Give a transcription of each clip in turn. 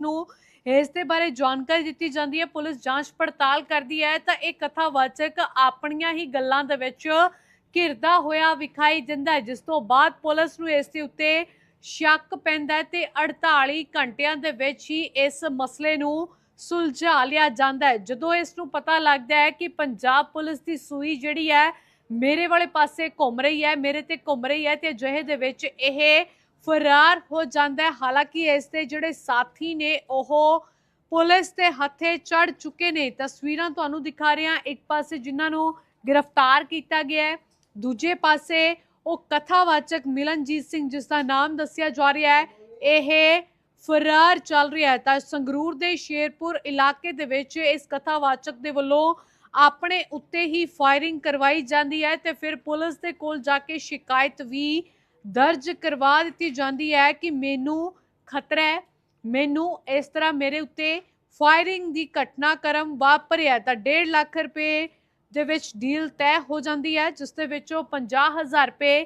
ਨੂੰ ਇਸ ਦੇ ਬਾਰੇ ਜਾਣਕਾਰੀ ਦਿੱਤੀ ਜਾਂਦੀ ਹੈ। ਪੁਲਿਸ ਜਾਂਚ ਪੜਤਾਲ ਕਰਦੀ ਹੈ ਤਾਂ ਇਹ ਕਥਾਵਾਚਕ ਆਪਣੀਆਂ ਹੀ ਗੱਲਾਂ ਦੇ ਵਿੱਚ ਘਿਰਦਾ ਹੋਇਆ ਵਿਖਾਈ ਦਿੰਦਾ ਹੈ, ਜਿਸ ਤੋਂ ਬਾਅਦ ਪੁਲਿਸ ਨੂੰ ਇਸ ਦੇ ਉੱਤੇ ਸ਼ੱਕ ਪੈਂਦਾ ਹੈ ਤੇ 48 ਘੰਟਿਆਂ ਦੇ ਵਿੱਚ ਹੀ ਇਸ ਮਸਲੇ ਨੂੰ ਸੁਲਝਾ ਲਿਆ ਜਾਂਦਾ ਹੈ। ਜਦੋਂ ਇਸ ਨੂੰ ਪਤਾ ਲੱਗਦਾ ਹੈ ਕਿ ਪੰਜਾਬ ਪੁਲਿਸ ਦੀ ਸੂਈ ਜਿਹੜੀ ਹੈ, ਮੇਰੇ ਵਾਲੇ ਪਾਸੇ ਘੁੰਮ ਰਹੀ ਹੈ, ਮੇਰੇ ਤੇ ਘੁੰਮ ਰਹੀ ਹੈ ਤੇ ਅਜਿਹੇ ਦੇ ਵਿੱਚ ਇਹ ਫਰਾਰ ਹੋ ਜਾਂਦਾ ਹੈ। ਹਾਲਾਂਕਿ ਇਸ ਦੇ ਜਿਹੜੇ ਸਾਥੀ ਨੇ, ਉਹ ਪੁਲਿਸ ਦੇ ਹੱਥੇ ਚੜ ਚੁੱਕੇ ਨੇ। ਤਸਵੀਰਾਂ ਤੁਹਾਨੂੰ ਦਿਖਾ ਰਹੇ ਹਾਂ। ਇੱਕ ਪਾਸੇ ਜਿਨ੍ਹਾਂ ਨੂੰ ਗ੍ਰਿਫਤਾਰ ਕੀਤਾ ਗਿਆ ਹੈ, ਦੂਜੇ ਪਾਸੇ ਉਹ ਕਥਾਵਾਚਕ ਮਿਲਨਜੀਤ ਸਿੰਘ, ਜਿਸ ਦਾ ਨਾਮ ਦੱਸਿਆ ਜਾ ਰਿਹਾ ਹੈ, ਇਹ ਫਰਾਰ ਚੱਲ ਰਿਹਾ ਹੈ। ਤਾਂ ਸੰਗਰੂਰ ਦੇ ਸ਼ੇਰਪੁਰ ਇਲਾਕੇ ਦੇ ਵਿੱਚ ਇਸ ਕਥਾਵਾਚਕ ਦੇ ਵੱਲੋਂ ਆਪਣੇ ਉੱਤੇ ਹੀ ਫਾਇਰਿੰਗ ਕਰਵਾਈ ਜਾਂਦੀ ਹੈ ਤੇ ਫਿਰ ਪੁਲਿਸ ਦੇ ਕੋਲ ਜਾ ਕੇ ਸ਼ਿਕਾਇਤ ਵੀ ਦਰਜ ਕਰਵਾ ਦਿੱਤੀ ਜਾਂਦੀ ਹੈ ਕਿ ਮੈਨੂੰ ਖਤਰਾ ਹੈ। ਮੈਨੂੰ ਇਸ ਤਰ੍ਹਾਂ ਮੇਰੇ ਉੱਤੇ ਫਾਇਰਿੰਗ ਦੀ ਘਟਨਾਕ੍ਰਮ ਵਾਪਰਿਆ ਤਾਂ 1.5 ਲੱਖ ਰੁਪਏ ਦੇ ਵਿੱਚ ਡੀਲ ਤੈਅ ਹੋ ਜਾਂਦੀ ਹੈ, ਜਿਸ ਦੇ ਵਿੱਚੋਂ 50000 ਰੁਪਏ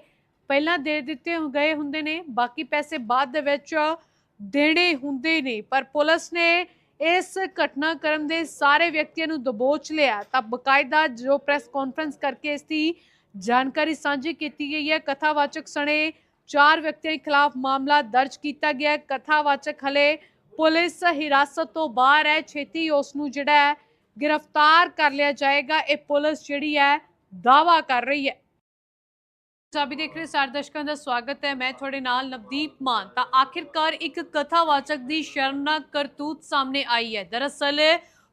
ਪਹਿਲਾਂ ਦੇ ਦਿੱਤੇ ਗਏ ਹੁੰਦੇ ਨੇ, ਬਾਕੀ ਪੈਸੇ ਬਾਅਦ ਦੇ ਵਿੱਚ ਦੇਣੇ ਹੁੰਦੇ ਨੇ। ਪਰ ਪੁਲਿਸ ਨੇ ਇਸ ਘਟਨਾਕ੍ਰਮ ਦੇ ਸਾਰੇ ਵਿਅਕਤੀਆਂ ਨੂੰ ਦਬੋਚ ਲਿਆ ਤਾਂ ਬਕਾਇਦਾ ਜੋ ਪ੍ਰੈਸ ਕਾਨਫਰੰਸ ਕਰਕੇ ਇਸ ਦੀ ਜਾਣਕਾਰੀ ਸਾਂਝੀ ਕੀਤੀ ਗਈ ਹੈ। ਕਥਾਵਾਚਕ ਸਣੇ ਚਾਰ ਵਿਅਕਤੀਆਂ ਖਿਲਾਫ ਮਾਮਲਾ ਦਰਜ ਕੀਤਾ ਗਿਆ ਹੈ। ਕਥਾਵਾਚਕ ਹਲੇ ਪੁਲਿਸ ਹਿਰਾਸਤ ਤੋਂ ਬਾਹਰ ਹੈ। ਛੇਤੀ ਉਸ ਨੂੰ ਜਿਹੜਾ ਹੈ, ਗ੍ਰਿਫਤਾਰ ਕਰ ਲਿਆ ਜਾਏਗਾ। ਇਹ ਪੁਲਿਸ ਜਿਹੜੀ ਹੈ ਦਾਵਾ ਕਰ ਰਹੀ ਹੈ। ਪੰਜਾਬੀ ਦੇਖ ਰਹੇ ਸਾਰੇ ਦਰਸ਼ਕਾਂ ਦਾ ਸਵਾਗਤ ਹੈ। ਮੈਂ ਤੁਹਾਡੇ ਨਾਲ ਨਵਦੀਪ ਮਾਨ। ਤਾਂ ਆਖਿਰਕਾਰ ਇੱਕ ਕਥਾਵਾਚਕ ਦੀ ਸ਼ਰਮਨਾਕ ਕਰਤੂਤ ਸਾਹਮਣੇ ਆਈ ਹੈ। ਦਰਅਸਲ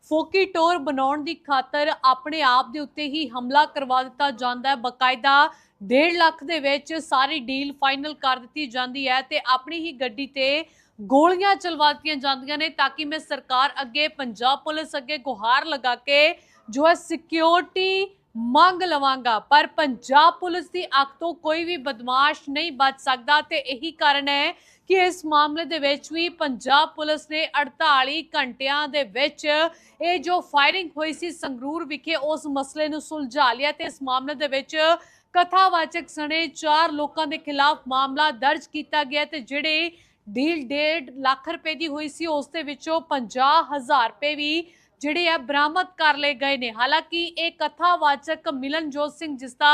ਫੋਕੀ ਟੋਰ ਬਣਾਉਣ ਦੀ ਖਾਤਰ ਆਪਣੇ ਆਪ ਦੇ ਉੱਤੇ ਹੀ ਹਮਲਾ ਕਰਵਾ ਦਿੱਤਾ ਜਾਂਦਾ ਹੈ। ਬਕਾਇਦਾ 1.5 ਲੱਖ ਦੇ ਵਿੱਚ ਸਾਰੀ ਡੀਲ ਫਾਈਨਲ ਕਰ ਦਿੱਤੀ ਜਾਂਦੀ ਹੈ ਤੇ ਆਪਣੀ ਹੀ ਗੱਡੀ ਤੇ ਗੋਲੀਆਂ ਚਲਵਾ ਦਿੱਤੀਆਂ ਜਾਂਦੀਆਂ ਨੇ ਤਾਂ ਕਿ ਮੈਂ ਸਰਕਾਰ ਅੱਗੇ, ਪੰਜਾਬ ਪੁਲਿਸ ਅੱਗੇ ਗੁਹਾਰ ਲਗਾ ਕੇ ਜੋ ਹੈ ਸਿਕਿਉਰਿਟੀ ਮੰਗ ਲਵਾਂਗਾ। ਪਰ ਪੰਜਾਬ ਪੁਲਿਸ ਦੀ ਅੱਖ ਤੋਂ ਕੋਈ ਵੀ ਬਦਮਾਸ਼ ਨਹੀਂ ਬਚ ਸਕਦਾ ਤੇ ਇਹੀ ਕਾਰਨ ਹੈ ਕਿ ਇਸ ਮਾਮਲੇ ਦੇ ਵਿੱਚ ਵੀ ਪੰਜਾਬ ਪੁਲਿਸ ਨੇ 48 ਘੰਟਿਆਂ ਦੇ ਵਿੱਚ ਇਹ ਜੋ ਫਾਇਰਿੰਗ ਹੋਈ ਸੀ ਸੰਗਰੂਰ ਵਿਖੇ, ਉਸ ਮਸਲੇ ਨੂੰ ਸੁਲਝਾ ਲਿਆ ਤੇ ਇਸ ਮਾਮਲੇ ਦੇ ਵਿੱਚ ਕਥਾਵਾਚਕ ਸਣੇ ਚਾਰ ਲੋਕਾਂ ਦੇ ਖਿਲਾਫ ਮਾਮਲਾ ਦਰਜ ਕੀਤਾ ਗਿਆ ਤੇ ਜਿਹੜੇ ਡੀਲ 1.5 ਲੱਖ ਰੁਪਏ ਦੀ ਹੋਈ ਸੀ, ਉਸ ਦੇ ਵਿੱਚੋਂ 50000 ਰੁਪਏ ਵੀ ਜਿਹੜੇ ਆ ਬਰਾਮਦ ਕਰ ਲਏ ਗਏ ਨੇ। ਹਾਲਾਂਕਿ ਇਹ ਕਥਾਵਾਚਕ ਮਿਲਨਜੋਤ ਸਿੰਘ ਜਿਸ ਦਾ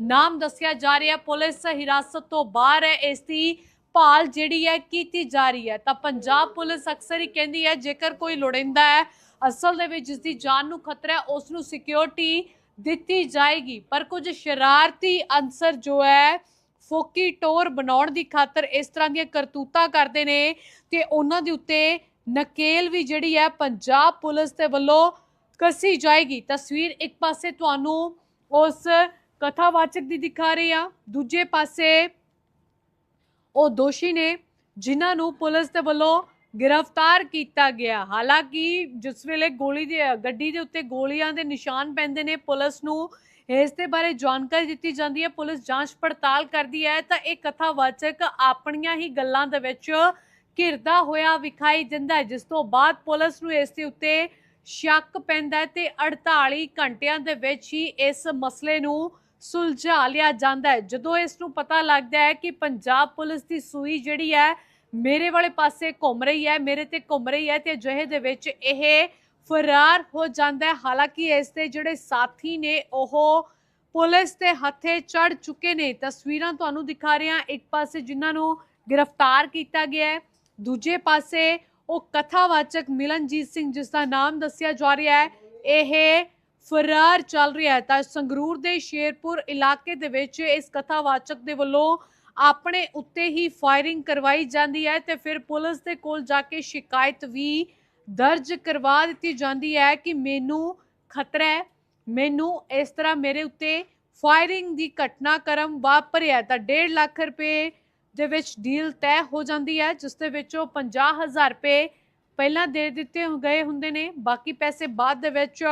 ਨਾਮ ਦੱਸਿਆ ਜਾ ਰਿਹਾ, ਪੁਲਿਸ ਹਿਰਾਸਤ ਤੋਂ ਬਾਹਰ ਹੈ, ਇਸ ਦੀ ਭਾਲ ਜਿਹੜੀ ਹੈ ਕੀਤੀ ਜਾ ਰਹੀ ਹੈ। ਤਾਂ ਪੰਜਾਬ ਪੁਲਿਸ ਅਕਸਰ ਹੀ ਕਹਿੰਦੀ ਹੈ, ਜੇਕਰ ਕੋਈ ਲੋੜਿੰਦਾ ਹੈ, ਅਸਲ ਦੇ ਵਿੱਚ ਜਿਸ ਦੀ ਜਾਨ ਨੂੰ ਖਤਰਾ ਹੈ ਉਸ ਨੂੰ ਸਿਕਿਉਰਿਟੀ ਦਿੱਤੀ ਜਾਏਗੀ। ਪਰ ਕੁਝ ਸ਼ਰਾਰਤੀ ਅਨਸਰ ਜੋ ਹੈ, ਫੋਕੀ ਟੋਰ ਬਣਾਉਣ ਦੀ ਖਾਤਰ ਇਸ ਤਰ੍ਹਾਂ ਦੀਆਂ ਕਰਤੂਤਾਂ ਕਰਦੇ ਨੇ ਤੇ ਉਹਨਾਂ ਦੇ ਉੱਤੇ ਨਕੇਲ ਵੀ ਜਿਹੜੀ ਹੈ, ਪੰਜਾਬ ਪੁਲਿਸ ਦੇ ਵੱਲੋਂ ਕਸੀ ਜਾਏਗੀ। ਤਸਵੀਰ ਇੱਕ ਪਾਸੇ ਤੁਹਾਨੂੰ ਉਸ ਕਥਾਵਾਚਕ ਦੀ ਦਿਖਾ ਰਹੀ ਆ ਦੂਜੇ ਪਾਸੇ ਉਹ ਦੋਸ਼ੀ ਨੇ ਜਿਨ੍ਹਾਂ ਨੂੰ ਪੁਲਿਸ ਦੇ ਵੱਲੋਂ ਗ੍ਰਿਫਤਾਰ ਕੀਤਾ ਗਿਆ। ਹਾਲਾਂਕਿ ਜਿਸ ਵੇਲੇ ਗੋਲੀ ਦੇ, ਗੱਡੀ ਦੇ ਉੱਤੇ ਗੋਲੀਆਂ ਦੇ ਨਿਸ਼ਾਨ ਪੈਂਦੇ ਨੇ, ਪੁਲਿਸ ਨੂੰ ਇਸ ਦੇ ਬਾਰੇ ਜਾਣਕਾਰੀ ਦਿੱਤੀ ਜਾਂਦੀ ਹੈ। ਪੁਲਿਸ ਜਾਂਚ ਪੜਤਾਲ ਕਰਦੀ ਹੈ ਤਾਂ ਇਹ ਕਥਾਵਾਚਕ ਆਪਣੀਆਂ ਹੀ ਗੱਲਾਂ ਦੇ ਵਿੱਚ ਘਿਰਦਾ ਹੋਇਆ ਵਿਖਾਈ ਦਿੰਦਾ ਜਿਸ ਤੋਂ ਬਾਅਦ ਪੁਲਿਸ ਨੂੰ ਇਸ ਦੇ ਉੱਤੇ ਸ਼ੱਕ ਪੈਂਦਾ ਹੈ ਤੇ 48 ਘੰਟਿਆਂ ਦੇ ਵਿੱਚ ਹੀ ਇਸ ਮਸਲੇ ਨੂੰ ਸੁਲਝਾ ਲਿਆ ਜਾਂਦਾ ਹੈ। ਜਦੋਂ ਇਸ ਨੂੰ ਪਤਾ ਲੱਗਦਾ ਹੈ ਕਿ ਪੰਜਾਬ ਪੁਲਿਸ ਦੀ ਸੂਈ ਜਿਹੜੀ ਹੈ, ਮੇਰੇ ਵਾਲੇ ਪਾਸੇ ਘੁੰਮ ਰਹੀ ਹੈ, ਮੇਰੇ ਤੇ ਘੁੰਮ ਰਹੀ ਹੈ ਤੇ ਅਜਿਹੇ ਦੇ ਵਿੱਚ ਇਹ ਫਰਾਰ ਹੋ ਜਾਂਦਾ ਹੈ। ਹਾਲਾਂਕਿ ਇਸ ਦੇ ਜਿਹੜੇ ਸਾਥੀ ਨੇ, ਉਹ ਪੁਲਿਸ ਦੇ ਹੱਥੇ ਚੜ ਚੁੱਕੇ ਨੇ। ਤਸਵੀਰਾਂ ਤੁਹਾਨੂੰ ਦਿਖਾ ਰਹੇ। ਹਾਂ ਇੱਕ ਪਾਸੇ ਜਿਨ੍ਹਾਂ ਨੂੰ ਗ੍ਰਿਫਤਾਰ ਕੀਤਾ ਗਿਆ ਹੈ, ਦੂਜੇ ਪਾਸੇ ਉਹ ਕਥਾਵਾਚਕ ਮਿਲਨਜੀਤ ਸਿੰਘ ਜਿਸ ਦਾ ਨਾਮ ਦੱਸਿਆ ਜਾ ਰਿਹਾ ਹੈ, ਇਹ ਫਰਾਰ ਚੱਲ ਰਿਹਾ ਹੈ। ਤਾਂ ਸੰਗਰੂਰ ਦੇ ਸ਼ੇਰਪੁਰ ਇਲਾਕੇ ਦੇ ਵਿੱਚ ਇਸ ਕਥਾਵਾਚਕ ਦੇ ਵੱਲੋਂ ਆਪਣੇ ਉੱਤੇ ਹੀ ਫਾਇਰਿੰਗ ਕਰਵਾਈ ਜਾਂਦੀ ਹੈ ਤੇ ਫਿਰ ਪੁਲਿਸ ਦੇ ਕੋਲ ਜਾ ਕੇ ਸ਼ਿਕਾਇਤ ਵੀ ਦਰਜ ਕਰਵਾ ਦਿੱਤੀ ਜਾਂਦੀ ਹੈ ਕਿ ਮੈਨੂੰ ਖਤਰਾ ਹੈ, ਮੈਨੂੰ ਇਸ ਤਰ੍ਹਾਂ ਮੇਰੇ ਉੱਤੇ ਫਾਇਰਿੰਗ ਦੀ ਘਟਨਾਕ੍ਰਮ ਵਾਪਰਿਆ ਤਾਂ 1.5 ਲੱਖ ਰੁਪਏ ਦੇ ਵਿੱਚ ਡੀਲ ਤੈਅ ਹੋ ਜਾਂਦੀ ਹੈ, ਜਿਸ ਦੇ ਵਿੱਚੋਂ 50000 ਰੁਪਏ ਪਹਿਲਾਂ ਦੇ ਦਿੱਤੇ ਗਏ ਹੁੰਦੇ ਨੇ, ਬਾਕੀ ਪੈਸੇ ਬਾਅਦ ਦੇ ਵਿੱਚ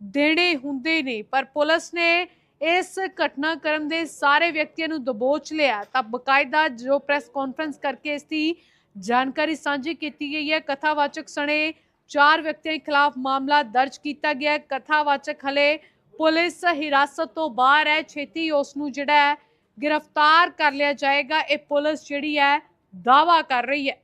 ਦੇਣੇ ਹੁੰਦੇ ਨੇ, ਪਰ ਪੁਲਿਸ ਨੇ ਇਸ ਘਟਨਾਕ੍ਰਮ ਦੇ ਸਾਰੇ ਵਿਅਕਤੀਆਂ ਨੂੰ ਦਬੋਚ ਲਿਆ। ਤਾਂ ਬਕਾਇਦਾ ਜੋ ਪ੍ਰੈਸ ਕਾਨਫਰੰਸ ਕਰਕੇ ਇਸ ਦੀ ਜਾਣਕਾਰੀ ਸਾਂਝੀ ਕੀਤੀ ਗਈ ਹੈ, ਕਥਾਵਾਚਕ ਸਣੇ ਚਾਰ ਵਿਅਕਤੀਆਂ ਖਿਲਾਫ ਮਾਮਲਾ ਦਰਜ ਕੀਤਾ ਗਿਆ ਹੈ। ਕਥਾਵਾਚਕ ਹਲੇ ਪੁਲਿਸ ਹਿਰਾਸਤ ਤੋਂ ਬਾਹਰ ਹੈ, ਛੇਤੀ ਉਸ ਨੂੰ ਜਿਹੜਾ ਹੈ ਗ੍ਰਿਫਤਾਰ ਕਰ ਲਿਆ ਜਾਏਗਾ। ਇਹ ਪੁਲਿਸ ਜਿਹੜੀ ਹੈ ਦਾਵਾ ਕਰ ਰਹੀ ਹੈ।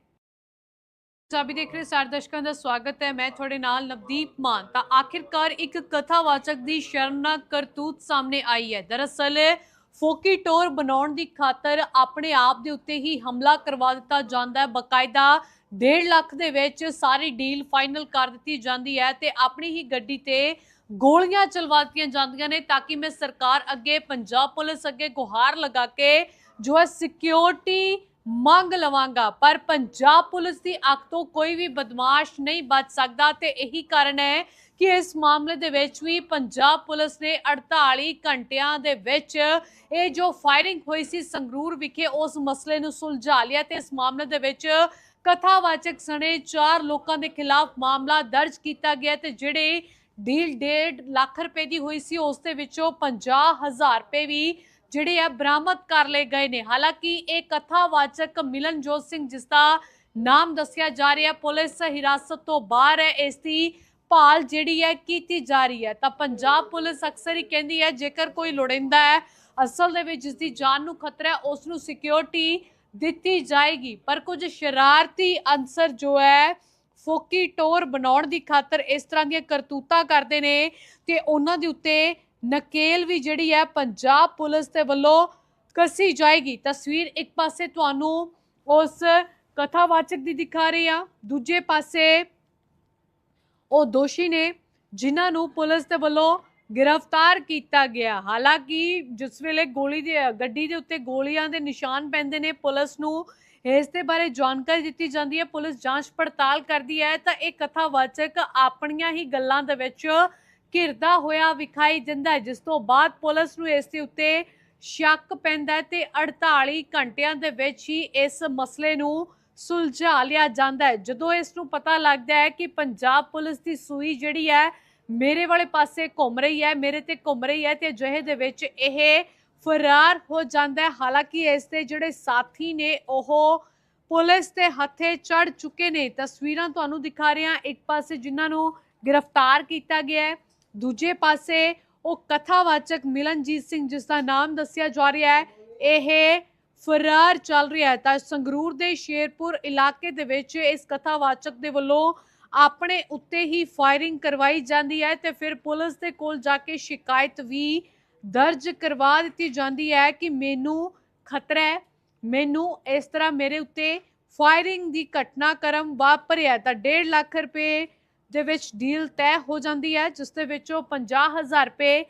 ਪੰਜਾਬੀ ਦੇਖ ਰਹੇ ਸਾਰੇ ਦਰਸ਼ਕਾਂ ਦਾ ਸਵਾਗਤ ਹੈ। ਮੈਂ ਤੁਹਾਡੇ ਨਾਲ ਨਵਦੀਪ ਮਾਨ। ਤਾਂ ਆਖਿਰਕਾਰ ਇੱਕ ਕਥਾਵਾਚਕ ਦੀ ਸ਼ਰਮਨਾਕ ਕਰਤੂਤ ਸਾਹਮਣੇ ਆਈ ਹੈ। ਦਰਅਸਲ ਫੋਕੀ ਟੋਰ ਬਣਾਉਣ ਦੀ ਖਾਤਰ ਆਪਣੇ ਆਪ ਦੇ ਉੱਤੇ ਹੀ ਹਮਲਾ ਕਰਵਾ ਦਿੱਤਾ ਜਾਂਦਾ ਹੈ। ਬਕਾਇਦਾ 1.5 ਲੱਖ ਦੇ ਵਿੱਚ ਸਾਰੀ ਡੀਲ ਫਾਈਨਲ ਕਰ ਦਿੱਤੀ ਜਾਂਦੀ ਹੈ ਤੇ ਆਪਣੀ ਹੀ ਗੱਡੀ ਤੇ ਗੋਲੀਆਂ ਚਲਵਾ ਦਿੱਤੀਆਂ ਜਾਂਦੀਆਂ ਨੇ ਤਾਂ ਕਿ ਮੈਂ ਸਰਕਾਰ ਅੱਗੇ, ਪੰਜਾਬ ਪੁਲਿਸ ਅੱਗੇ ਗੁਹਾਰ ਲਗਾ ਕੇ ਜੋ ਹੈ ਸਿਕਿਉਰਿਟੀ ਮੰਗ ਲਵਾਂਗਾ, ਪਰ ਪੰਜਾਬ ਪੁਲਿਸ ਦੀ ਅੱਖ ਤੋਂ ਕੋਈ ਵੀ ਬਦਮਾਸ਼ ਨਹੀਂ ਬਚ ਸਕਦਾ ਤੇ ਇਹੀ ਕਾਰਨ ਹੈ ਕਿ ਇਸ ਮਾਮਲੇ ਦੇ ਵਿੱਚ ਵੀ ਪੰਜਾਬ ਪੁਲਿਸ ਨੇ 48 ਘੰਟਿਆਂ ਦੇ ਵਿੱਚ ਇਹ ਜੋ ਫਾਇਰਿੰਗ ਹੋਈ ਸੀ ਸੰਗਰੂਰ ਵਿਖੇ, ਉਸ ਮਸਲੇ ਨੂੰ ਸੁਲਝਾ ਲਿਆ ਤੇ ਇਸ ਮਾਮਲੇ ਦੇ ਵਿੱਚ ਕਥਾਵਾਚਕ ਸਣੇ ਚਾਰ ਲੋਕਾਂ ਦੇ ਖਿਲਾਫ ਮਾਮਲਾ ਦਰਜ ਕੀਤਾ ਗਿਆ ਤੇ ਜਿਹੜੇ ਡੀਲ 1.5 ਲੱਖ ਰੁਪਏ ਦੀ ਹੋਈ ਸੀ, ਉਸ ਦੇ ਵਿੱਚੋਂ 50000 ਰੁਪਏ ਵੀ ਜਿਹੜੇ ਆ ਬਰਾਮਦ ਕਰ ਲਏ ਗਏ ਨੇ। ਹਾਲਾਂਕਿ ਇਹ ਕਥਾਵਾਚਕ ਮਿਲਨਜੋਤ ਸਿੰਘ ਜਿਸ ਦਾ ਨਾਮ ਦੱਸਿਆ ਜਾ ਰਿਹਾ, ਪੁਲਿਸ ਹਿਰਾਸਤ ਤੋਂ ਬਾਹਰ ਹੈ, ਇਸ ਦੀ ਭਾਲ ਜਿਹੜੀ ਹੈ ਕੀਤੀ ਜਾ ਰਹੀ ਹੈ। ਤਾਂ ਪੰਜਾਬ ਪੁਲਿਸ ਅਕਸਰ ਹੀ ਕਹਿੰਦੀ ਹੈ, ਜੇਕਰ ਕੋਈ ਲੋੜਿੰਦਾ ਹੈ, ਅਸਲ ਦੇ ਵਿੱਚ ਜਿਸ ਦੀ ਜਾਨ ਨੂੰ ਖਤਰਾ ਹੈ ਉਸ ਨੂੰ ਸਿਕਿਉਰਿਟੀ ਦਿੱਤੀ ਜਾਏਗੀ। ਪਰ ਕੁਝ ਸ਼ਰਾਰਤੀ ਅਨਸਰ ਜੋ ਹੈ, ਫੋਕੀ ਟੋਰ ਬਣਾਉਣ ਦੀ ਖਾਤਰ ਇਸ ਤਰ੍ਹਾਂ ਦੀਆਂ ਕਰਤੂਤਾਂ ਕਰਦੇ ਨੇ ਤੇ ਉਹਨਾਂ ਦੇ ਉੱਤੇ ਨਕੇਲ ਵੀ ਜਿਹੜੀ ਹੈ ਪੰਜਾਬ ਪੁਲਿਸ ਦੇ ਵੱਲੋਂ ਕਸੀ ਜਾਏਗੀ। ਤਸਵੀਰ ਇੱਕ ਪਾਸੇ ਤੁਹਾਨੂੰ ਉਸ ਕਥਾਵਾਚਕ ਦੀ ਦਿਖਾ ਰਹੀ ਆ ਦੂਜੇ ਪਾਸੇ ਉਹ ਦੋਸ਼ੀ ਨੇ ਜਿਨ੍ਹਾਂ ਨੂੰ ਪੁਲਿਸ ਦੇ ਵੱਲੋਂ ਗ੍ਰਿਫਤਾਰ ਕੀਤਾ ਗਿਆ। ਹਾਲਾਂਕਿ ਜਿਸ ਵੇਲੇ ਗੋਲੀ ਦੇ, ਗੱਡੀ ਦੇ ਉੱਤੇ ਗੋਲੀਆਂ ਦੇ ਨਿਸ਼ਾਨ ਪੈਂਦੇ ਨੇ, ਪੁਲਿਸ ਨੂੰ ਇਸ ਦੇ ਬਾਰੇ ਜਾਣਕਾਰੀ ਦਿੱਤੀ ਜਾਂਦੀ ਹੈ। ਪੁਲਿਸ ਜਾਂਚ ਪੜਤਾਲ ਕਰਦੀ ਹੈ ਤਾਂ ਇਹ ਕਥਾਵਾਚਕ ਆਪਣੀਆਂ ਹੀ ਗੱਲਾਂ ਦੇ ਵਿੱਚ ਘਿਰਦਾ ਹੋਇਆ ਵਿਖਾਈ ਦਿੰਦਾ ਜਿਸ ਤੋਂ ਬਾਅਦ ਪੁਲਿਸ ਨੂੰ ਇਸ ਦੇ ਉੱਤੇ ਸ਼ੱਕ ਪੈਂਦਾ ਹੈ ਤੇ 48 ਘੰਟਿਆਂ ਦੇ ਵਿੱਚ ਹੀ ਇਸ ਮਸਲੇ ਨੂੰ ਸੁਲਝਾ ਲਿਆ ਜਾਂਦਾ ਹੈ। ਜਦੋਂ ਇਸ ਨੂੰ ਪਤਾ ਲੱਗਦਾ ਹੈ ਕਿ ਪੰਜਾਬ ਪੁਲਿਸ ਦੀ ਸੂਈ ਜਿਹੜੀ ਹੈ, ਮੇਰੇ ਵਾਲੇ ਪਾਸੇ ਘੁੰਮ ਰਹੀ ਹੈ, ਮੇਰੇ ਤੇ ਘੁੰਮ ਰਹੀ ਹੈ ਤੇ ਅਜਿਹੇ ਦੇ ਵਿੱਚ ਇਹ ਫਰਾਰ ਹੋ ਜਾਂਦਾ ਹੈ। ਹਾਲਾਂਕਿ ਇਸ ਦੇ ਜਿਹੜੇ ਸਾਥੀ ਨੇ, ਉਹ ਪੁਲਿਸ ਦੇ ਹੱਥੇ ਚੜ ਚੁੱਕੇ ਨੇ। ਤਸਵੀਰਾਂ ਤੁਹਾਨੂੰ ਦਿਖਾ ਰਹੇ ਹਾਂ। ਇੱਕ ਪਾਸੇ ਜਿਨ੍ਹਾਂ ਨੂੰ ਗ੍ਰਿਫਤਾਰ ਕੀਤਾ ਗਿਆ ਹੈ ਦੂਜੇ ਪਾਸੇ ਉਹ ਕਥਾਵਾਚਕ ਮਿਲਨਜੀਤ ਸਿੰਘ, ਜਿਸ ਦਾ ਨਾਮ ਦੱਸਿਆ ਜਾ ਰਿਹਾ ਹੈ, ਇਹ ਫਰਾਰ ਚੱਲ ਰਿਹਾ ਹੈ। ਤਾਂ ਸੰਗਰੂਰ ਦੇ ਸ਼ੇਰਪੁਰ ਇਲਾਕੇ ਦੇ ਵਿੱਚ ਇਸ ਕਥਾਵਾਚਕ ਦੇ ਵੱਲੋਂ ਆਪਣੇ ਉੱਤੇ ਹੀ ਫਾਇਰਿੰਗ ਕਰਵਾਈ ਜਾਂਦੀ ਹੈ ਤੇ ਫਿਰ ਪੁਲਿਸ ਦੇ ਕੋਲ ਜਾ ਕੇ ਸ਼ਿਕਾਇਤ ਵੀ ਦਰਜ ਕਰਵਾ ਦਿੱਤੀ ਜਾਂਦੀ ਹੈ ਕਿ ਮੈਨੂੰ ਖਤਰਾ ਹੈ, ਮੈਨੂੰ ਇਸ ਤਰ੍ਹਾਂ ਮੇਰੇ ਉੱਤੇ ਫਾਇਰਿੰਗ ਦੀ ਘਟਨਾਕ੍ਰਮ ਵਾਪਰਿਆ ਤਾਂ 1.5 ਲੱਖ ਰੁਪਏ ਦੇ ਵਿੱਚ ਡੀਲ ਤੈਅ ਹੋ ਜਾਂਦੀ ਹੈ, ਜਿਸ ਦੇ ਵਿੱਚੋਂ 50000 ਰੁਪਏ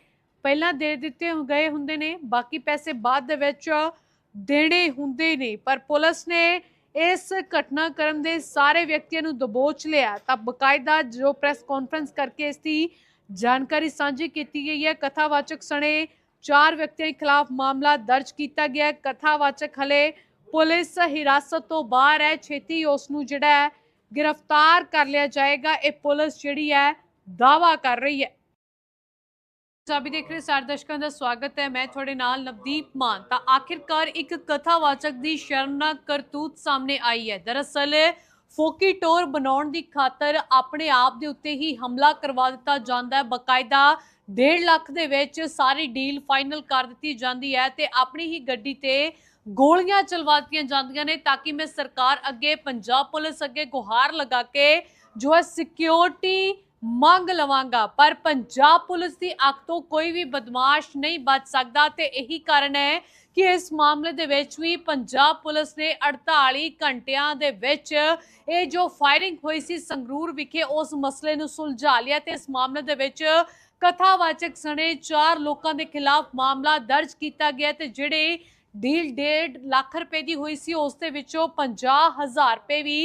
ਪਹਿਲਾਂ ਦੇ ਦਿੱਤੇ ਗਏ ਹੁੰਦੇ ਨੇ, ਬਾਕੀ ਪੈਸੇ ਬਾਅਦ ਦੇ ਵਿੱਚ ਦੇਣੇ ਹੁੰਦੇ ਨੇ। ਪਰ ਪੁਲਿਸ ਨੇ ਇਸ ਘਟਨਾਕ੍ਰਮ ਦੇ ਸਾਰੇ ਵਿਅਕਤੀਆਂ ਨੂੰ ਦਬੋਚ ਲਿਆ। ਤਾਂ ਬਕਾਇਦਾ ਜੋ ਪ੍ਰੈਸ ਕਾਨਫਰੰਸ ਕਰਕੇ ਇਸ ਦੀ ਜਾਣਕਾਰੀ ਸਾਂਝੀ ਕੀਤੀ ਗਈ ਹੈ, ਕਥਾਵਾਚਕ ਸਣੇ ਚਾਰ ਵਿਅਕਤੀਆਂ ਖਿਲਾਫ ਮਾਮਲਾ ਦਰਜ ਕੀਤਾ ਗਿਆ ਕਥਾਵਾਚਕ ਹਲੇ ਪੁਲਿਸ ਹਿਰਾਸਤ ਤੋਂ ਬਾਹਰ ਹੈ, ਛੇਤੀ ਉਸ ਨੂੰ ਜਿਹੜਾ ਗ੍ਰਿਫਤਾਰ ਕਰ ਲਿਆ ਜਾਏਗਾ, ਇਹ ਪੁਲਿਸ ਜਿਹੜੀ ਹੈ ਦਾਵਾ ਕਰ ਰਹੀ ਹੈ। ਪੰਜਾਬੀ ਦੇਖ ਰਹੇ ਸਾਰੇ ਦਰਸ਼ਕਾਂ ਦਾ ਸਵਾਗਤ ਹੈ, ਮੈਂ ਤੁਹਾਡੇ ਨਾਲ ਨਵਦੀਪ ਮਾਨ। ਤਾਂ ਆਖਿਰਕਾਰ ਇੱਕ ਕਥਾਵਾਚਕ ਦੀ ਸ਼ਰਮਨਾਕ ਕਰਤੂਤ ਸਾਹਮਣੇ ਆਈ ਹੈ। ਦਰਅਸਲ, ਫੋਕੀ ਟੋਰ ਬਣਾਉਣ ਦੀ ਖਾਤਰ ਆਪਣੇ ਆਪ ਦੇ ਉੱਤੇ ਹੀ ਹਮਲਾ ਕਰਵਾ ਦਿੱਤਾ ਜਾਂਦਾ ਹੈ। ਬਕਾਇਦਾ 1.5 ਲੱਖ ਦੇ ਵਿੱਚ ਸਾਰੀ ਡੀਲ ਫਾਈਨਲ ਕਰ ਦਿੱਤੀ ਜਾਂਦੀ ਹੈ ਤੇ ਆਪਣੀ ਹੀ ਗੱਡੀ ਤੇ ਗੋਲੀਆਂ ਚਲਵਾ ਦਿੱਤੀਆਂ ਜਾਂਦੀਆਂ ਨੇ ਤਾਂ ਕਿ ਮੈਂ ਸਰਕਾਰ ਅੱਗੇ, ਪੰਜਾਬ ਪੁਲਿਸ ਅੱਗੇ ਗੁਹਾਰ ਲਗਾ ਕੇ ਜੋ ਹੈ ਸਿਕਿਉਰਿਟੀ ਮੰਗ ਲਵਾਂਗਾ। ਪਰ ਪੰਜਾਬ ਪੁਲਿਸ ਦੀ ਅੱਖ ਤੋਂ ਕੋਈ ਵੀ ਬਦਮਾਸ਼ ਨਹੀਂ ਬਚ ਸਕਦਾ ਤੇ ਇਹੀ ਕਾਰਨ ਹੈ ਕਿ ਇਸ ਮਾਮਲੇ ਦੇ ਵਿੱਚ ਵੀ ਪੰਜਾਬ ਪੁਲਿਸ ਨੇ 48 ਘੰਟਿਆਂ ਦੇ ਵਿੱਚ ਇਹ ਜੋ ਫਾਇਰਿੰਗ ਹੋਈ ਸੀ ਸੰਗਰੂਰ ਵਿਖੇ, ਉਸ ਮਸਲੇ ਨੂੰ ਸੁਲਝਾ ਲਿਆ ਤੇ ਇਸ ਮਾਮਲੇ ਦੇ ਵਿੱਚ ਕਥਾਵਾਚਕ ਸਣੇ ਚਾਰ ਲੋਕਾਂ ਦੇ ਖਿਲਾਫ ਮਾਮਲਾ ਦਰਜ ਕੀਤਾ ਗਿਆ ਤੇ ਜਿਹੜੇ ਡੀਲ 1.5 ਲੱਖ ਰੁਪਏ ਦੀ ਹੋਈ ਸੀ। ਉਸ ਦੇ ਵਿੱਚੋਂ 50000 ਰੁਪਏ ਵੀ